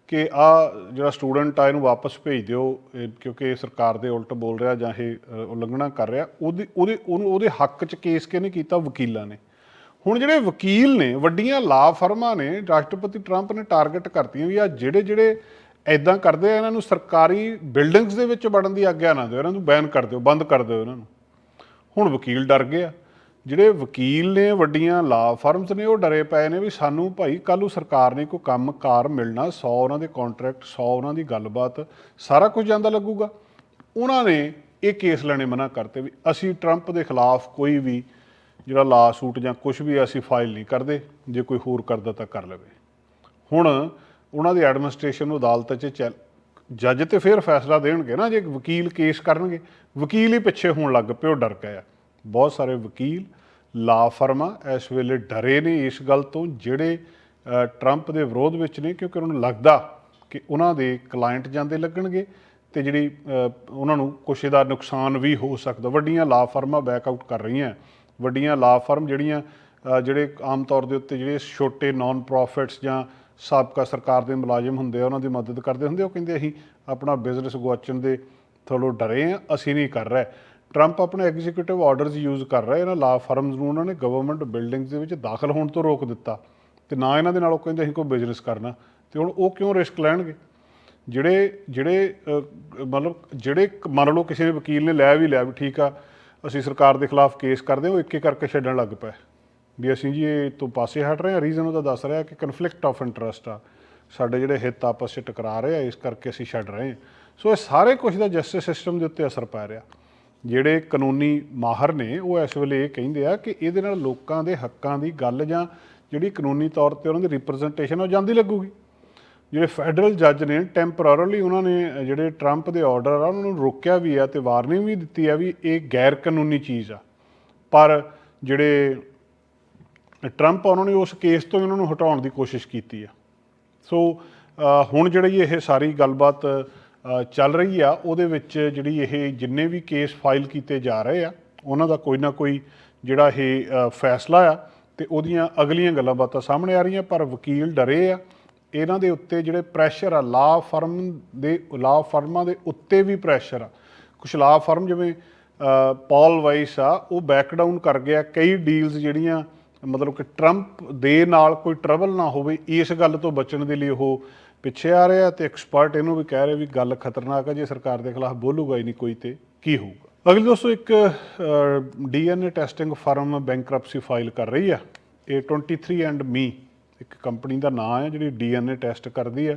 ਕਿ ਆ ਜਿਹੜਾ ਸਟੂਡੈਂਟ ਆ, ਇਹਨੂੰ ਵਾਪਸ ਭੇਜ ਦਿਓ, ਇਹ ਕਿਉਂਕਿ ਇਹ ਸਰਕਾਰ ਦੇ ਉਲਟ ਬੋਲ ਰਿਹਾ ਜਾਂ ਇਹ ਉਲੰਘਣਾ ਕਰ ਰਿਹਾ, ਉਹਦੀ, ਉਹਦੇ, ਉਹਨੂੰ ਉਹਦੇ ਹੱਕ 'ਚ ਕੇਸ ਕਿਹਨੇ ਕੀਤਾ? ਵਕੀਲਾਂ ਨੇ। ਹੁਣ ਜਿਹੜੇ ਵਕੀਲ ਨੇ, ਵੱਡੀਆਂ ਲਾ ਫਰਮਾਂ ਨੇ, ਰਾਸ਼ਟਰਪਤੀ ਟਰੰਪ ਨੇ ਟਾਰਗੇਟ ਕਰਤੀਆਂ ਵੀ ਆ ਜਿਹੜੇ ਜਿਹੜੇ ਐਦਾਂ ਕਰਦੇ ਆ, ਇਹਨਾਂ ਨੂੰ ਸਰਕਾਰੀ ਬਿਲਡਿੰਗਸ ਦੇ ਵਿੱਚ ਵੜਨ ਦੀ ਆਗਿਆ ਨਾ ਦਿਓ, ਇਹਨਾਂ ਨੂੰ ਬੈਨ ਕਰ ਦਿਓ, ਬੰਦ ਕਰ ਦਿਓ ਇਹਨਾਂ ਨੂੰ। ਹੁਣ ਵਕੀਲ ਡਰ ਗਏ ਆ। ਜਿਹੜੇ ਵਕੀਲ ਨੇ, ਵੱਡੀਆਂ ਲਾ ਫਰਮਸ ਨੇ, ਉਹ ਡਰੇ ਪਏ ਨੇ ਵੀ ਸਾਨੂੰ ਭਾਈ ਕੱਲ੍ਹ ਨੂੰ ਸਰਕਾਰ ਨੇ ਕੋਈ ਕੰਮਕਾਰ ਮਿਲਣਾ 100 ਉਹਨਾਂ ਦੇ ਕੰਟਰੈਕਟ 100 ਉਹਨਾਂ ਦੀ ਗੱਲਬਾਤ, ਸਾਰਾ ਕੁਝ ਜਾਂਦਾ ਲੱਗੂਗਾ। ਉਹਨਾਂ ਨੇ ਇਹ ਕੇਸ ਲੈਣੇ ਮਨਾ ਕਰਤੇ ਵੀ ਅਸੀਂ ਟਰੰਪ ਦੇ ਖਿਲਾਫ ਕੋਈ ਵੀ ਜਿਹੜਾ ਲਾ ਸੂਟ ਜਾਂ ਕੁਝ ਵੀ ਅਸੀਂ ਫਾਈਲ ਨਹੀਂ ਕਰਦੇ, ਜੇ ਕੋਈ ਹੋਰ ਕਰਦਾ ਤਾਂ ਕਰ ਲਵੇ। ਹੁਣ ਉਹਨਾਂ ਦੀ ਐਡਮਿਨਿਸਟ੍ਰੇਸ਼ਨ ਨੂੰ ਅਦਾਲਤ 'ਚ ਚੱਲ, ਜੱਜ ਤੇ ਫਿਰ ਫੈਸਲਾ ਦੇਣਗੇ ਨਾ, ਜੇ ਵਕੀਲ ਕੇਸ ਕਰਨਗੇ। ਵਕੀਲ ਹੀ ਪਿੱਛੇ ਹੋਣ ਲੱਗ ਪਿਓ ਡਰ ਗਏ ਆ। ਬਹੁਤ ਸਾਰੇ ਵਕੀਲ ਲਾ ਫਰਮਾ ਇਸ ਵੇਲੇ ਡਰੇ ਨੇ ਇਸ ਗੱਲ ਤੋਂ, ਜਿਹੜੇ ਟਰੰਪ ਦੇ ਵਿਰੋਧ ਵਿੱਚ ਨੇ, ਕਿਉਂਕਿ ਉਹਨਾਂ ਨੂੰ ਲੱਗਦਾ ਕਿ ਉਹਨਾਂ ਦੇ ਕਲਾਇੰਟ ਜਾਂਦੇ ਲੱਗਣਗੇ ਤੇ ਜਿਹੜੀ ਉਹਨਾਂ ਨੂੰ ਕੁਛ ਦਾ ਨੁਕਸਾਨ ਵੀ ਹੋ ਸਕਦਾ। ਵੱਡੀਆਂ ਲਾ ਬੈਕ ਆਊਟ ਕਰ ਰਹੀਆਂ। ਵੱਡੀਆਂ ਲਾ ਫਰਮ ਜਿਹੜੀਆਂ ਜਿਹੜੇ ਆਮ ਤੌਰ ਦੇ ਉੱਤੇ ਜਿਹੜੇ ਛੋਟੇ ਨਾਨ ਪ੍ਰੋਫਿਟਸ ਜਾਂ ਸਾਬਕਾ ਸਰਕਾਰ ਦੇ ਮੁਲਾਜ਼ਮ ਹੁੰਦੇ ਆ, ਉਹਨਾਂ ਦੀ ਮਦਦ ਕਰਦੇ ਹੁੰਦੇ ਉਹ ਕਹਿੰਦੇ ਅਸੀਂ ਆਪਣਾ ਬਿਜ਼ਨਸ ਗੁਆਚਣ ਦੇ ਥੋੜ੍ਹੇ ਡਰੇ ਆ, ਅਸੀਂ ਨਹੀਂ ਕਰ ਰਹੇ। ਟਰੰਪ ਆਪਣੇ ਐਗਜ਼ੀਕਿਊਟਿਵ ਆਰਡਰਸ ਯੂਜ਼ ਕਰ ਰਿਹਾ, ਇਹਨਾਂ ਲਾ ਫਰਮਸ ਨੂੰ ਉਹਨਾਂ ਨੇ ਗਵਰਨਮੈਂਟ ਬਿਲਡਿੰਗਸ ਦੇ ਵਿੱਚ ਦਾਖਲ ਹੋਣ ਤੋਂ ਰੋਕ ਦਿੱਤਾ। ਤੇ ਨਾ ਇਹਨਾਂ ਦੇ ਨਾਲ ਉਹ ਕਹਿੰਦੇ ਅਸੀਂ ਕੋਈ ਬਿਜ਼ਨਸ ਕਰਨਾ। ਤੇ ਹੁਣ ਉਹ ਕਿਉਂ ਰਿਸਕ ਲੈਣਗੇ? ਜਿਹੜੇ ਜਿਹੜੇ ਮਤਲਬ ਜਿਹੜੇ, ਮੰਨ ਲਓ ਕਿਸੇ ਨੇ ਵਕੀਲ ਨੇ ਲੈ ਵੀ ਲਿਆ ਵੀ ਠੀਕ ਆ ਅਸੀਂ ਸਰਕਾਰ ਦੇ ਖਿਲਾਫ ਕੇਸ ਕਰਦੇ ਉਹ ਇੱਕ ਇੱਕ ਕਰਕੇ ਛੱਡਣ ਲੱਗ ਪਏ। ਵੀ ਅਸੀਂ ਜੀ ਇਹ ਤੋਂ ਪਾਸੇ ਹਟ ਰਹੇ ਹਾਂ। ਰੀਜ਼ਨ ਉਹਦਾ ਦੱਸ ਰਿਹਾ ਕਿ ਕਨਫਲਿਕਟ ਆਫ ਇੰਟਰਸਟ ਆ। ਸਾਡੇ ਜਿਹੜੇ ਹਿੱਤ ਆਪਸ ਵਿੱਚ ਟਕਰਾ ਰਹੇ ਆ, ਇਸ ਕਰਕੇ ਅਸੀਂ ਛੱਡ ਰਹੇ ਹਾਂ। ਸੋ ਇਹ ਸਾਰੇ ਕੁਝ ਦਾ ਜਸਟਿਸ ਸਿਸਟਮ ਦੇ ਉੱਤੇ ਅਸਰ ਪੈ ਰਿਹਾ। ਜਿਹੜੇ ਕਾਨੂੰਨੀ ਮਾਹਰ ਨੇ, ਉਹ ਇਸ ਵੇਲੇ ਇਹ ਕਹਿੰਦੇ ਆ ਕਿ ਇਹਦੇ ਨਾਲ ਲੋਕਾਂ ਦੇ ਹੱਕਾਂ ਦੀ ਗੱਲ ਜਾਂ ਜਿਹੜੀ ਕਾਨੂੰਨੀ ਤੌਰ ਤੇ ਉਹਨਾਂ ਦੀ ਰਿਪਰੈਜ਼ੈਂਟੇਸ਼ਨ ਉਹ ਜਾਂਦੀ ਲੱਗੂਗੀ। ਜਿਹੜੇ ਫੈਡਰਲ ਜੱਜ ਨੇ ਟੈਂਪਰਰਲੀ ਉਹਨਾਂ ਨੇ ਜਿਹੜੇ ਟਰੰਪ ਦੇ ਆਰਡਰ ਆ ਉਹਨਾਂ ਨੂੰ ਰੋਕਿਆ ਵੀ ਆ ਤੇ ਵਾਰਨਿੰਗ ਵੀ ਦਿੱਤੀ ਆ ਵੀ ਇਹ ਗੈਰ ਕਾਨੂੰਨੀ ਚੀਜ਼ ਆ। ਪਰ ਜਿਹੜੇ ਟਰੰਪ ਆ, ਉਹਨਾਂ ਨੇ ਉਸ ਕੇਸ ਤੋਂ ਹੀ ਉਹਨਾਂ ਨੂੰ ਹਟਾਉਣ ਦੀ ਕੋਸ਼ਿਸ਼ ਕੀਤੀ ਆ। ਸੋ ਹੁਣ ਜਿਹੜੀ ਇਹ ਸਾਰੀ ਗੱਲਬਾਤ ਚੱਲ ਰਹੀ ਆ ਉਹਦੇ ਵਿੱਚ ਜਿਹੜੀ ਇਹ ਜਿੰਨੇ ਵੀ ਕੇਸ ਫਾਈਲ ਕੀਤੇ ਜਾ ਰਹੇ ਆ ਉਹਨਾਂ ਦਾ ਕੋਈ ਨਾ ਕੋਈ ਜਿਹੜਾ ਇਹ ਫੈਸਲਾ ਆ ਤੇ ਉਹਦੀਆਂ ਅਗਲੀਆਂ ਗੱਲਾਂ ਬਾਤਾਂ ਸਾਹਮਣੇ ਆ ਰਹੀਆਂ ਪਰ ਵਕੀਲ ਡਰੇ ਆ ਇਹਨਾਂ ਦੇ ਉੱਤੇ ਜਿਹੜੇ ਪ੍ਰੈਸ਼ਰ ਆ ਲਾ ਫਰਮ ਦੇ ਲਾ ਫਰਮਾਂ ਦੇ ਉੱਤੇ ਵੀ ਪ੍ਰੈਸ਼ਰ ਆ। ਕੁਛ ਲਾ ਫਰਮ ਜਿਵੇਂ ਅ, ਪਾਲ ਵਾਈਸ ਆ ਉਹ ਬੈਕ ਡਾਊਨ ਕਰ ਗਿਆ। ਕਈ ਡੀਲਸ ਜਿਹੜੀਆਂ ਮਤਲਬ ਕਿ ਟਰੰਪ ਦੇ ਨਾਲ ਕੋਈ ਟਰਬਲ ਨਾ ਹੋਵੇ ਇਸ ਗੱਲ ਤੋਂ ਬਚਣ ਦੇ ਲਈ ਉਹ ਪਿੱਛੇ ਆ ਰਿਹਾ ਤੇ ਐਕਸਪਰਟ ਇਹਨੂੰ ਵੀ ਕਹਿ ਰਹੇ ਵੀ ਗੱਲ ਖਤਰਨਾਕ ਹੈ ਜੇ ਸਰਕਾਰ ਦੇ ਖਿਲਾਫ ਬੋਲੂਗਾ ਹੀ ਨਹੀਂ ਕੋਈ ਤੇ ਕੀ ਹੋਊਗਾ। ਅਗਲੇ ਦੋਸਤੋ ਇੱਕ DNA testing firm bankruptcy file ਕਰ ਰਹੀ ਆ। ਇਹ 23 ਐਂਡ ਮੀ ਇੱਕ ਕੰਪਨੀ ਦਾ ਨਾਮ ਹੈ, ਜਿਹੜੀ ਡੀਐਨਏ ਟੈਸਟ ਕਰਦੀ ਆ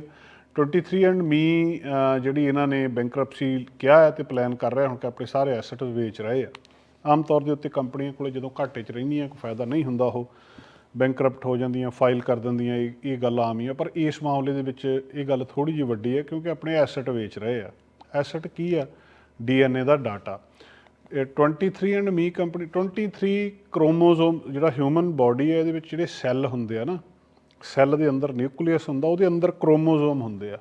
23 ਐਂਡ ਮੀ ਜਿਹੜੀ ਇਹਨਾਂ ਨੇ ਬੈਂਕਰਪਸੀ ਕਿਹਾ ਹੈ ਤੇ ਪਲਾਨ ਕਰ ਰਿਹਾ, ਹੁਣ ਕਿ ਆਪਣੇ ਸਾਰੇ ਐਸੈਟ ਵੇਚ ਰਹੇ ਆ। ਆਮ ਤੌਰ ਦੇ ਉੱਤੇ ਕੰਪਨੀਆਂ ਕੋਲੇ ਜਦੋਂ ਘਾਟੇ 'ਚ ਰਹਿੰਦੀਆਂ, ਕੋਈ ਫਾਇਦਾ ਨਹੀਂ ਹੁੰਦਾ ਉਹ। ਬੈਂਕਰਪਟ ਹੋ ਜਾਂਦੀਆਂ ਫਾਈਲ ਕਰ ਦਿੰਦੀਆਂ, ਇਹ ਇਹ ਗੱਲ ਆਮ ਹੀ ਆ। ਪਰ ਇਸ ਮਾਮਲੇ ਦੇ ਵਿੱਚ ਇਹ ਗੱਲ ਥੋੜੀ ਜਿਹੀ ਵੱਡੀ ਹੈ, ਕਿਉਂਕਿ ਆਪਣੇ ਐਸੈਟ ਵੇਚ ਰਹੇ ਆ। ਐਸੈਟ ਕੀ ਆ? ਡੀਐਨਏ ਦਾ ਡਾਟਾ। ਇਹ 23 ਐਂਡ ਮੀ ਕੰਪਨੀ 23 ਕ੍ਰੋਮੋਸੋਮ ਜਿਹੜਾ ਹਿਊਮਨ ਬਾਡੀ ਹੈ, ਇਹਦੇ ਵਿੱਚ ਜਿਹੜੇ ਸੈੱਲ ਹੁੰਦੇ ਆ ਨਾ ਸੈੱਲ ਦੇ ਅੰਦਰ ਨਿਊਕਲੀਅਸ ਹੁੰਦਾ, ਉਹਦੇ ਅੰਦਰ ਕ੍ਰੋਮੋਸੋਮ ਹੁੰਦੇ ਆ।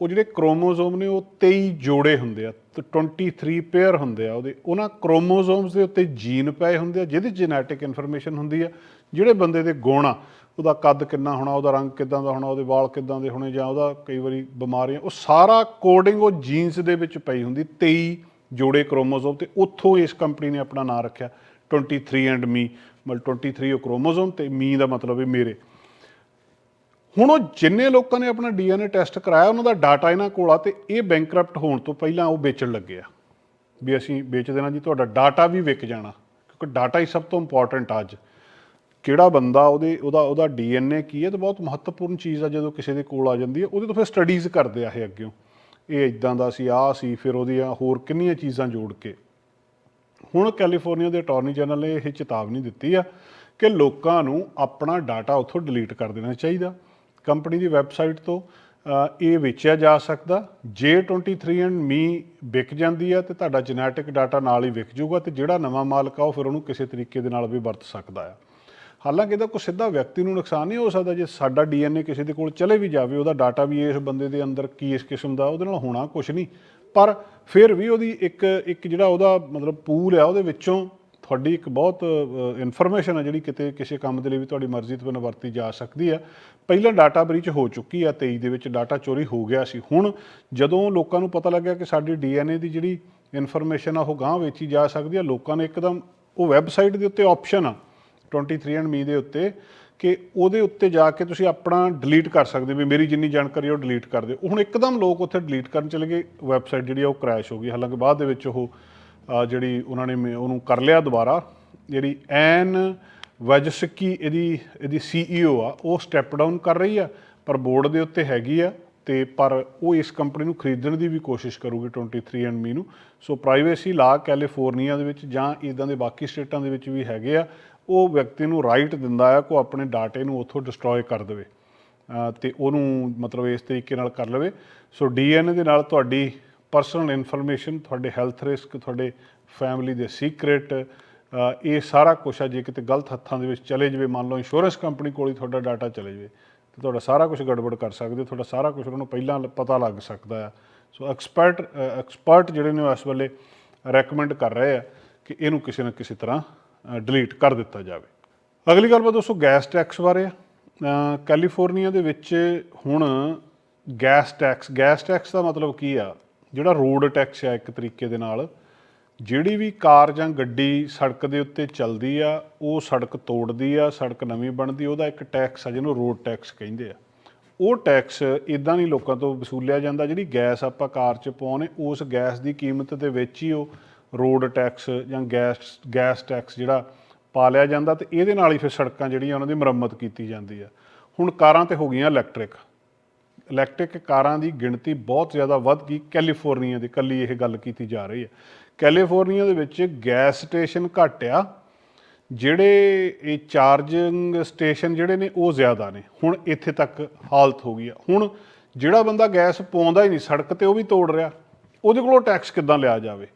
ਉਹ ਜਿਹੜੇ ਕ੍ਰੋਮੋਸੋਮ ਨੇ, ਉਹ 23 ਜੋੜੇ ਹੁੰਦੇ ਆ, ਤੇ 23 ਪੇਅਰ ਹੁੰਦੇ ਆ ਉਹਦੇ। ਉਹਨਾਂ ਕ੍ਰੋਮੋਸੋਮਸ ਦੇ ਉੱਤੇ ਜੀਨ ਪਏ ਹੁੰਦੇ ਆ, ਜਿਹਦੀ ਜੈਨੇਟਿਕ ਇਨਫੋਰਮੇਸ਼ਨ ਹੁੰਦੀ ਆ। ਜਿਹੜੇ ਬੰਦੇ ਦੇ ਗੁਣ ਆ, ਉਹਦਾ ਕੱਦ ਕਿੰਨਾ ਹੋਣਾ, ਉਹਦਾ ਰੰਗ ਕਿਦਾਂ ਦਾ ਹੋਣਾ, ਉਹਦੇ ਵਾਲ ਕਿਦਾਂ ਦੇ ਹੋਣੇ ਜਾਂ ਉਹਦਾ ਕਈ ਵਾਰੀ ਬਿਮਾਰੀਆਂ, ਉਹ ਸਾਰਾ ਕੋਡਿੰਗ ਉਹ ਜੀਨਸ ਦੇ ਵਿੱਚ ਪਈ ਹੁੰਦੀ 23 ਜੋੜੇ ਕ੍ਰੋਮੋਸੋਮ ਤੇ ਉੱਥੋਂ ਇਸ ਕੰਪਨੀ ਨੇ ਆਪਣਾ ਨਾਮ ਰੱਖਿਆ 23 ਐਂਡ ਮੀ ਮਤਲਬ 23 ਉਹ ਕ੍ਰੋਮੋਸੋਮ ਤੇ ਮੀ ਦਾ ਮਤਲਬ ਹੈ ਮੇਰੇ। ਹੁਣ ਉਹ ਜਿੰਨੇ ਲੋਕਾਂ ਨੇ ਆਪਣਾ ਡੀਐਨਏ ਟੈਸਟ ਕਰਾਇਆ, ਉਹਨਾਂ ਦਾ ਡਾਟਾ ਇਹਨਾਂ ਕੋਲ ਆ ਤੇ ਇਹ ਬੈਂਕਰਪਟ ਹੋਣ ਤੋਂ ਪਹਿਲਾਂ ਉਹ ਵੇਚਣ ਲੱਗੇ ਆ। ਵੀ ਅਸੀਂ ਵੇਚ ਦੇਣਾ ਜੀ, ਤੁਹਾਡਾ ਡਾਟਾ ਵੀ ਵਿਕ ਜਾਣਾ, ਕਿਉਂਕਿ ਡਾਟਾ ਹੀ ਸਭ ਤੋਂ ਇੰਪੋਰਟੈਂਟ ਅੱਜ। ਕਿਹੜਾ ਬੰਦਾ ਉਹਦੇ, ਉਹਦਾ ਉਹਦਾ ਡੀਐਨਏ ਕੀ ਹੈ ਤੇ ਬਹੁਤ ਮਹੱਤਵਪੂਰਨ ਚੀਜ਼ ਆ, ਜਦੋਂ ਕਿਸੇ ਦੇ ਕੋਲ ਆ ਜਾਂਦੀ ਹੈ ਉਹਦੇ ਤੋਂ ਫਿਰ ਸਟੱਡੀਜ਼ ਕਰਦੇ ਆ ਇਹ ਅੱਗਿਓਂ। ਇਹ ਇਦਾਂ ਦਾ ਸੀ, ਆਹ ਸੀ, ਫਿਰ ਉਹਦੀਆਂ ਹੋਰ ਕਿੰਨੀਆਂ ਚੀਜ਼ਾਂ ਜੋੜ ਕੇ। ਹੁਣ ਕੈਲੀਫੋਰਨੀਆ ਦੇ ਅਟਾਰਨੀ ਜਨਰਲ ਨੇ ਇਹ ਚੇਤਾਵਨੀ ਦਿੱਤੀ ਆ ਕਿ ਲੋਕਾਂ ਨੂੰ ਆਪਣਾ ਡਾਟਾ ਉੱਥੋਂ ਡਿਲੀਟ ਕਰ ਦੇਣਾ ਚਾਹੀਦਾ। ਕੰਪਨੀ ਦੀ ਵੈਬਸਾਈਟ ਤੋਂ ਇਹ ਵੇਚਿਆ ਜਾ ਸਕਦਾ। ਜੇ 23 ਐਂਡ ਮੀ ਵਿਕ ਜਾਂਦੀ ਆ ਤੇ ਤੁਹਾਡਾ ਜੈਨੇਟਿਕ ਡਾਟਾ ਨਾਲ ਹੀ ਵਿਕ ਜਾਊਗਾ ਤੇ ਜਿਹੜਾ ਨਵਾਂ ਮਾਲਕ ਆ ਉਹ ਫਿਰ ਉਹਨੂੰ ਕਿਸੇ ਤਰੀਕੇ ਦੇ ਨਾਲ ਵੀ ਵਰਤ ਸਕਦਾ ਆ। ਹਾਲਾਂਕਿ ਇਹਦਾ ਕੋਈ ਸਿੱਧਾ ਵਿਅਕਤੀ ਨੂੰ ਨੁਕਸਾਨ ਨਹੀਂ ਹੋ ਸਕਦਾ ਜੇ ਸਾਡਾ ਡੀਐਨਏ ਕਿਸੇ ਦੇ ਕੋਲ ਚਲੇ ਵੀ ਜਾਵੇ, ਉਹਦਾ ਡਾਟਾ ਵੀ ਇਸ ਬੰਦੇ ਦੇ ਅੰਦਰ ਕੀ ਇਸ ਕਿਸਮ ਦਾ, ਉਹਦੇ ਨਾਲ ਹੋਣਾ ਕੁਝ ਨਹੀਂ। ਪਰ ਫਿਰ ਵੀ ਉਹਦੀ ਇੱਕ ਇੱਕ ਜਿਹੜਾ ਉਹਦਾ ਮਤਲਬ ਪੂਲ ਆ, ਉਹਦੇ ਵਿੱਚੋਂ ਤੁਹਾਡੀ ਇੱਕ ਬਹੁਤ ਇਨਫੋਰਮੇਸ਼ਨ ਆ ਜਿਹੜੀ ਕਿਤੇ ਕਿਸੇ ਕੰਮ ਦੇ ਲਈ ਵੀ ਤੁਹਾਡੀ ਮਰਜ਼ੀ ਤੋਂ ਬਿਨਾਂ ਵਰਤੀ ਜਾ ਸਕਦੀ ਆ। ਪਹਿਲਾਂ ਡਾਟਾ ਬ੍ਰੀਚ ਹੋ ਚੁੱਕੀ ਆ 23 ਦੇ ਵਿੱਚ ਡਾਟਾ ਚੋਰੀ ਹੋ ਗਿਆ ਸੀ। ਹੁਣ ਜਦੋਂ ਲੋਕਾਂ ਨੂੰ ਪਤਾ ਲੱਗਿਆ ਕਿ ਸਾਡੀ ਡੀਐਨਏ ਦੀ ਜਿਹੜੀ ਇਨਫੋਰਮੇਸ਼ਨ ਆ, ਉਹ ਗਾਂਹ ਵੇਚੀ ਜਾ ਸਕਦੀ ਆ, ਲੋਕਾਂ ਨੇ ਇੱਕਦਮ ਉਹ ਵੈਬਸਾਈਟ ਦੇ ਉੱਤੇ ਆਪਸ਼ਨ ਆ 23 ਐਂਡ ਮੀ ਦੇ ਉੱਤੇ, ਕਿ ਉਹਦੇ ਉੱਤੇ ਜਾ ਕੇ ਤੁਸੀਂ ਆਪਣਾ ਡਿਲੀਟ ਕਰ ਸਕਦੇ ਵੀ ਮੇਰੀ ਜਿੰਨੀ ਜਾਣਕਾਰੀ ਉਹ ਡਿਲੀਟ ਕਰ ਦਿਓ। ਹੁਣ ਇੱਕਦਮ ਲੋਕ ਉੱਥੇ ਡਿਲੀਟ ਕਰਨ ਚਲੇ ਗਏ। ਵੈਬਸਾਈਟ ਜਿਹੜੀ ਆ, ਉਹ ਕ੍ਰੈਸ਼ ਹੋ ਗਈ। ਹਾਲਾਂਕਿ ਬਾਅਦ ਦੇ ਵਿੱਚ ਉਹ ਜਿਹੜੀ ਉਹਨਾਂ ਨੇ ਮੇ- ਉਹਨੂੰ ਕਰ ਲਿਆ ਦੁਬਾਰਾ ਜਿਹੜੀ ਐਨ ਵਜਸਕੀ ਇਹਦੀ ਇਹਦੀ ਸੀਈਓ ਆ ਉਹ ਸਟੈਪ ਡਾਊਨ ਕਰ ਰਹੀ ਆ ਪਰ ਬੋਰਡ ਦੇ ਉੱਤੇ ਹੈਗੀ ਆ ਤੇ ਪਰ ਉਹ ਇਸ ਕੰਪਨੀ ਨੂੰ ਖਰੀਦਣ ਦੀ ਵੀ ਕੋਸ਼ਿਸ਼ ਕਰੂਗੀ 23 ਐਂਡ ਮੀ ਨੂੰ। ਸੋ ਪ੍ਰਾਈਵੇਸੀ ਲਾ ਕੈਲੀਫੋਰਨੀਆ ਦੇ ਵਿੱਚ ਜਾਂ ਇਦਾਂ ਦੇ ਬਾਕੀ ਸਟੇਟਾਂ ਦੇ ਵਿੱਚ ਵੀ ਹੈਗੇ ਆ ਉਹ ਵਿਅਕਤੀ ਨੂੰ ਰਾਈਟ ਦਿੰਦਾ ਆ ਕਿ ਉਹ ਆਪਣੇ ਡਾਟੇ ਨੂੰ ਉੱਥੋਂ ਡਿਸਟਰੋਏ ਕਰ ਦੇਵੇ। ਅ, ਤੇ ਉਹਨੂੰ ਮਤਲਬ ਇਸ ਤਰੀਕੇ ਨਾਲ ਕਰ ਲਵੇ। ਸੋ ਡੀਐਨਏ ਦੇ ਨਾਲ ਤੁਹਾਡੀ ਪਰਸਨਲ ਇਨਫੋਰਮੇਸ਼ਨ ਤੁਹਾਡੇ ਹੈਲਥ ਰਿਸਕ ਤੁਹਾਡੇ ਫੈਮਿਲੀ ਦੇ ਸੀਕ੍ਰੇਟ ਇਹ ਸਾਰਾ ਕੁਝ ਆ, ਜੇ ਕਿਤੇ ਗਲਤ ਹੱਥਾਂ ਦੇ ਵਿੱਚ ਚਲੇ ਜਾਵੇ, ਮੰਨ ਲਓ ਇੰਸ਼ੋਰੈਂਸ ਕੰਪਨੀ ਕੋਲ ਹੀ ਤੁਹਾਡਾ ਡਾਟਾ ਚਲੇ ਜਾਵੇ, ਤੇ ਤੁਹਾਡਾ ਸਾਰਾ ਕੁਝ ਗੜਬੜ ਕਰ ਸਕਦੇ ਤੁਹਾਡਾ ਸਾਰਾ ਕੁਝ ਉਹਨਾਂ ਨੂੰ ਪਹਿਲਾਂ ਪਤਾ ਲੱਗ ਸਕਦਾ ਆ। ਸੋ ਐਕਸਪਰਟ ਐਕਸਪਰਟ ਜਿਹੜੇ ਨੇ ਉਹ ਇਸ ਵੇਲੇ ਰეკਮੈਂਡ ਕਰ ਰਹੇ ਆ ਕਿ ਇਹਨੂੰ ਕਿਸੇ ਨਾ ਕਿਸੇ ਤਰ੍ਹਾਂ ਡਿਲੀਟ ਕਰ ਦਿੱਤਾ ਜਾਵੇ। ਅਗਲੀ ਗੱਲ ਬਾ ਦੋਸਤੋ ਗੈਸ ਟੈਕਸ ਬਾਰੇ ਆ। ਕੈਲੀਫੋਰਨੀਆ ਦੇ ਵਿੱਚ ਹੁਣ ਗੈਸ ਟੈਕਸ ਗੈਸ ਟੈਕਸ ਦਾ ਮਤਲਬ ਕੀ ਆ? ਜਿਹੜਾ ਰੋਡ ਟੈਕਸ ਆ ਇੱਕ ਤਰੀਕੇ ਦੇ ਨਾਲ, ਜਿਹੜੀ ਵੀ ਕਾਰ ਜਾਂ ਗੱਡੀ ਸੜਕ ਦੇ ਉੱਤੇ ਚੱਲਦੀ ਆ, ਉਹ ਸੜਕ ਤੋੜਦੀ ਆ, ਸੜਕ ਨਵੀਂ ਬਣਦੀ, ਉਹਦਾ ਇੱਕ ਟੈਕਸ ਆ ਜਿਹਨੂੰ ਰੋਡ ਟੈਕਸ ਕਹਿੰਦੇ ਆ। ਉਹ ਟੈਕਸ ਇਦਾਂ ਨਹੀਂ ਲੋਕਾਂ ਤੋਂ ਵਸੂਲਿਆ ਜਾਂਦਾ, ਜਿਹੜੀ ਗੈਸ ਆਪਾਂ ਕਾਰ 'ਚ ਪਾਉਨੇ ਉਸ ਗੈਸ ਦੀ ਕੀਮਤ ਦੇ ਵਿੱਚ ਹੀ ਉਹ ਰੋਡ ਟੈਕਸ ਜਾਂ ਗੈਸ ਗੈਸ ਟੈਕਸ ਜਿਹੜਾ ਪਾ ਲਿਆ ਜਾਂਦਾ ਤੇ ਇਹਦੇ ਨਾਲ ਹੀ ਫਿਰ ਸੜਕਾਂ ਜਿਹੜੀਆਂ, ਉਹਨਾਂ ਦੀ ਮੁਰੰਮਤ ਕੀਤੀ ਜਾਂਦੀ ਆ। ਹੁਣ ਕਾਰਾਂ ਤੇ ਹੋ ਗਈਆਂ ਇਲੈਕਟ੍ਰਿਕ ਇਲੈਕਟ੍ਰਿਕ ਕਾਰਾਂ ਦੀ ਗਿਣਤੀ ਬਹੁਤ ਜ਼ਿਆਦਾ ਵੱਧ ਗਈ ਕੈਲੀਫੋਰਨੀਆ ਦੀ ਕੱਲੀ ਇਹ ਗੱਲ ਕੀਤੀ ਜਾ ਰਹੀ ਹੈ। ਕੈਲੀਫੋਰਨੀਆ ਦੇ ਵਿੱਚ ਗੈਸ ਸਟੇਸ਼ਨ ਘੱਟ ਆ, ਜਿਹੜੇ ਇਹ ਚਾਰਜਿੰਗ ਸਟੇਸ਼ਨ ਜਿਹੜੇ ਨੇ ਉਹ ਜ਼ਿਆਦਾ ਨੇ। ਹੁਣ ਇੱਥੇ ਤੱਕ ਹਾਲਤ ਹੋ ਗਈ ਆ। ਹੁਣ ਜਿਹੜਾ ਬੰਦਾ ਗੈਸ ਪਾਉਂਦਾ ਹੀ ਨਹੀਂ, ਸੜਕ ਤੇ ਉਹ ਵੀ ਤੋੜ ਰਿਹਾ। ਉਹਦੇ ਕੋਲੋਂ ਟੈਕਸ ਕਿੱਦਾਂ ਲਿਆ ਜਾਵੇ?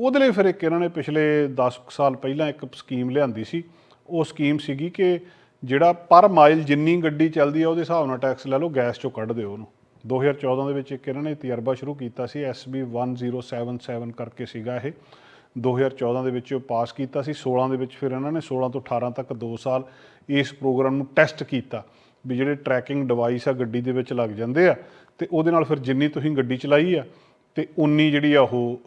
ਉਹਦੇ ਲਈ ਫਿਰ ਇੱਕ ਇਹਨਾਂ ਨੇ ਪਿਛਲੇ 10 ਕੁ ਸਾਲ ਪਹਿਲਾਂ ਇੱਕ ਸਕੀਮ ਲਿਆਂਦੀ ਸੀ। ਉਹ ਸਕੀਮ ਸੀਗੀ ਕਿ ਜਿਹੜਾ ਪਰ ਮਾਈਲ ਜਿੰਨੀ ਗੱਡੀ ਚੱਲਦੀ ਆ, ਉਹਦੇ ਹਿਸਾਬ ਨਾਲ ਟੈਕਸ ਲੈ ਲਓ ਗੈਸ ਚੋਂ ਕੱਢ ਦਿਓ ਉਹਨੂੰ। 2014 ਦੇ ਵਿੱਚ ਇੱਕ ਇਹਨਾਂ ਨੇ ਤਜਰਬਾ ਸ਼ੁਰੂ ਕੀਤਾ ਸੀ SB 1077 ਕਰਕੇ ਸੀਗਾ ਇਹ। 2014 ਦੇ ਵਿੱਚ ਉਹ ਪਾਸ ਕੀਤਾ ਸੀ 16 ਦੇ ਵਿੱਚ ਫਿਰ ਇਹਨਾਂ ਨੇ 16 ਤੋਂ 18 ਤੱਕ 2 ਸਾਲ ਇਸ ਪ੍ਰੋਗਰਾਮ ਨੂੰ ਟੈਸਟ ਕੀਤਾ ਵੀ ਜਿਹੜੇ ਟਰੈਕਿੰਗ ਡਿਵਾਈਸ ਆ, ਗੱਡੀ ਦੇ ਵਿੱਚ ਲੱਗ ਜਾਂਦੇ ਆ, ਤੇ ਉਹਦੇ ਨਾਲ ਫਿਰ ਜਿੰਨੀ ਤੁਸੀਂ ਗੱਡੀ ਚਲਾਈ ਆ, ਤੇ ਉਨੀ ਜਿਹੜੀ ਆ ਉਹ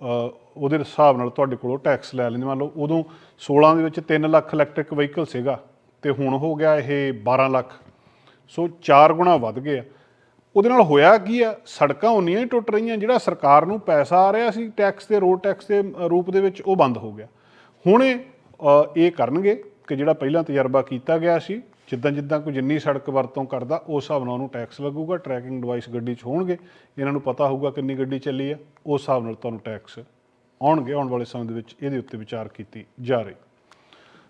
ਉਹਦੇ ਹਿਸਾਬ ਨਾਲ ਤੁਹਾਡੇ ਕੋਲੋਂ ਟੈਕਸ ਲੈ ਲੈਂਦੇ। ਮੰਨ ਲਓ ਉਦੋਂ 16 ਦੇ ਵਿੱਚ 3 ਲੱਖ ਇਲੈਕਟ੍ਰਿਕ ਵਹੀਕਲ ਸੀਗਾ। ਤੇ ਹੁਣ ਹੋ ਗਿਆ ਇਹ 12 ਲੱਖ। ਸੋ 4 ਗੁਣਾ ਵੱਧ ਗਿਆ ਉਹਦੇ ਨਾਲ ਹੋਇਆ ਕੀ ਆ? ਸੜਕਾਂ ਉਨੀਆਂ ਹੀ ਟੁੱਟ ਰਹੀਆਂ, ਜਿਹੜਾ ਸਰਕਾਰ ਨੂੰ ਪੈਸਾ ਆ ਰਿਹਾ ਸੀ ਟੈਕਸ ਤੇ ਰੋਡ ਟੈਕਸ ਦੇ ਰੂਪ ਦੇ ਵਿੱਚ ਉਹ ਬੰਦ ਹੋ ਗਿਆ। ਹੁਣ ਇਹ ਇਹ ਕਰਨਗੇ ਕਿ ਜਿਹੜਾ ਪਹਿਲਾਂ ਤਜਰਬਾ ਕੀਤਾ ਗਿਆ ਸੀ, ਜਿੱਦਾਂ ਜਿੱਦਾਂ ਕੋਈ ਜਿੰਨੀ ਸੜਕ ਵਰਤੋਂ ਕਰਦਾ, ਉਸ ਹਿਸਾਬ ਨਾਲ ਉਹਨੂੰ ਟੈਕਸ ਲੱਗੂਗਾ ਟਰੈਕਿੰਗ ਡਿਵਾਈਸ ਗੱਡੀ 'ਚ ਹੋਣਗੇ। ਇਹਨਾਂ ਨੂੰ ਪਤਾ ਹੋਊਗਾ ਕਿੰਨੀ ਗੱਡੀ ਚੱਲੀ ਆ, ਉਸ ਹਿਸਾਬ ਨਾਲ ਤੁਹਾਨੂੰ ਟੈਕਸ ਆਉਣਗੇ ਆਉਣ ਵਾਲੇ ਸਮੇਂ ਦੇ ਵਿੱਚ ਇਹਦੇ ਉੱਤੇ ਵਿਚਾਰ ਕੀਤੀ ਜਾ ਰਹੀ।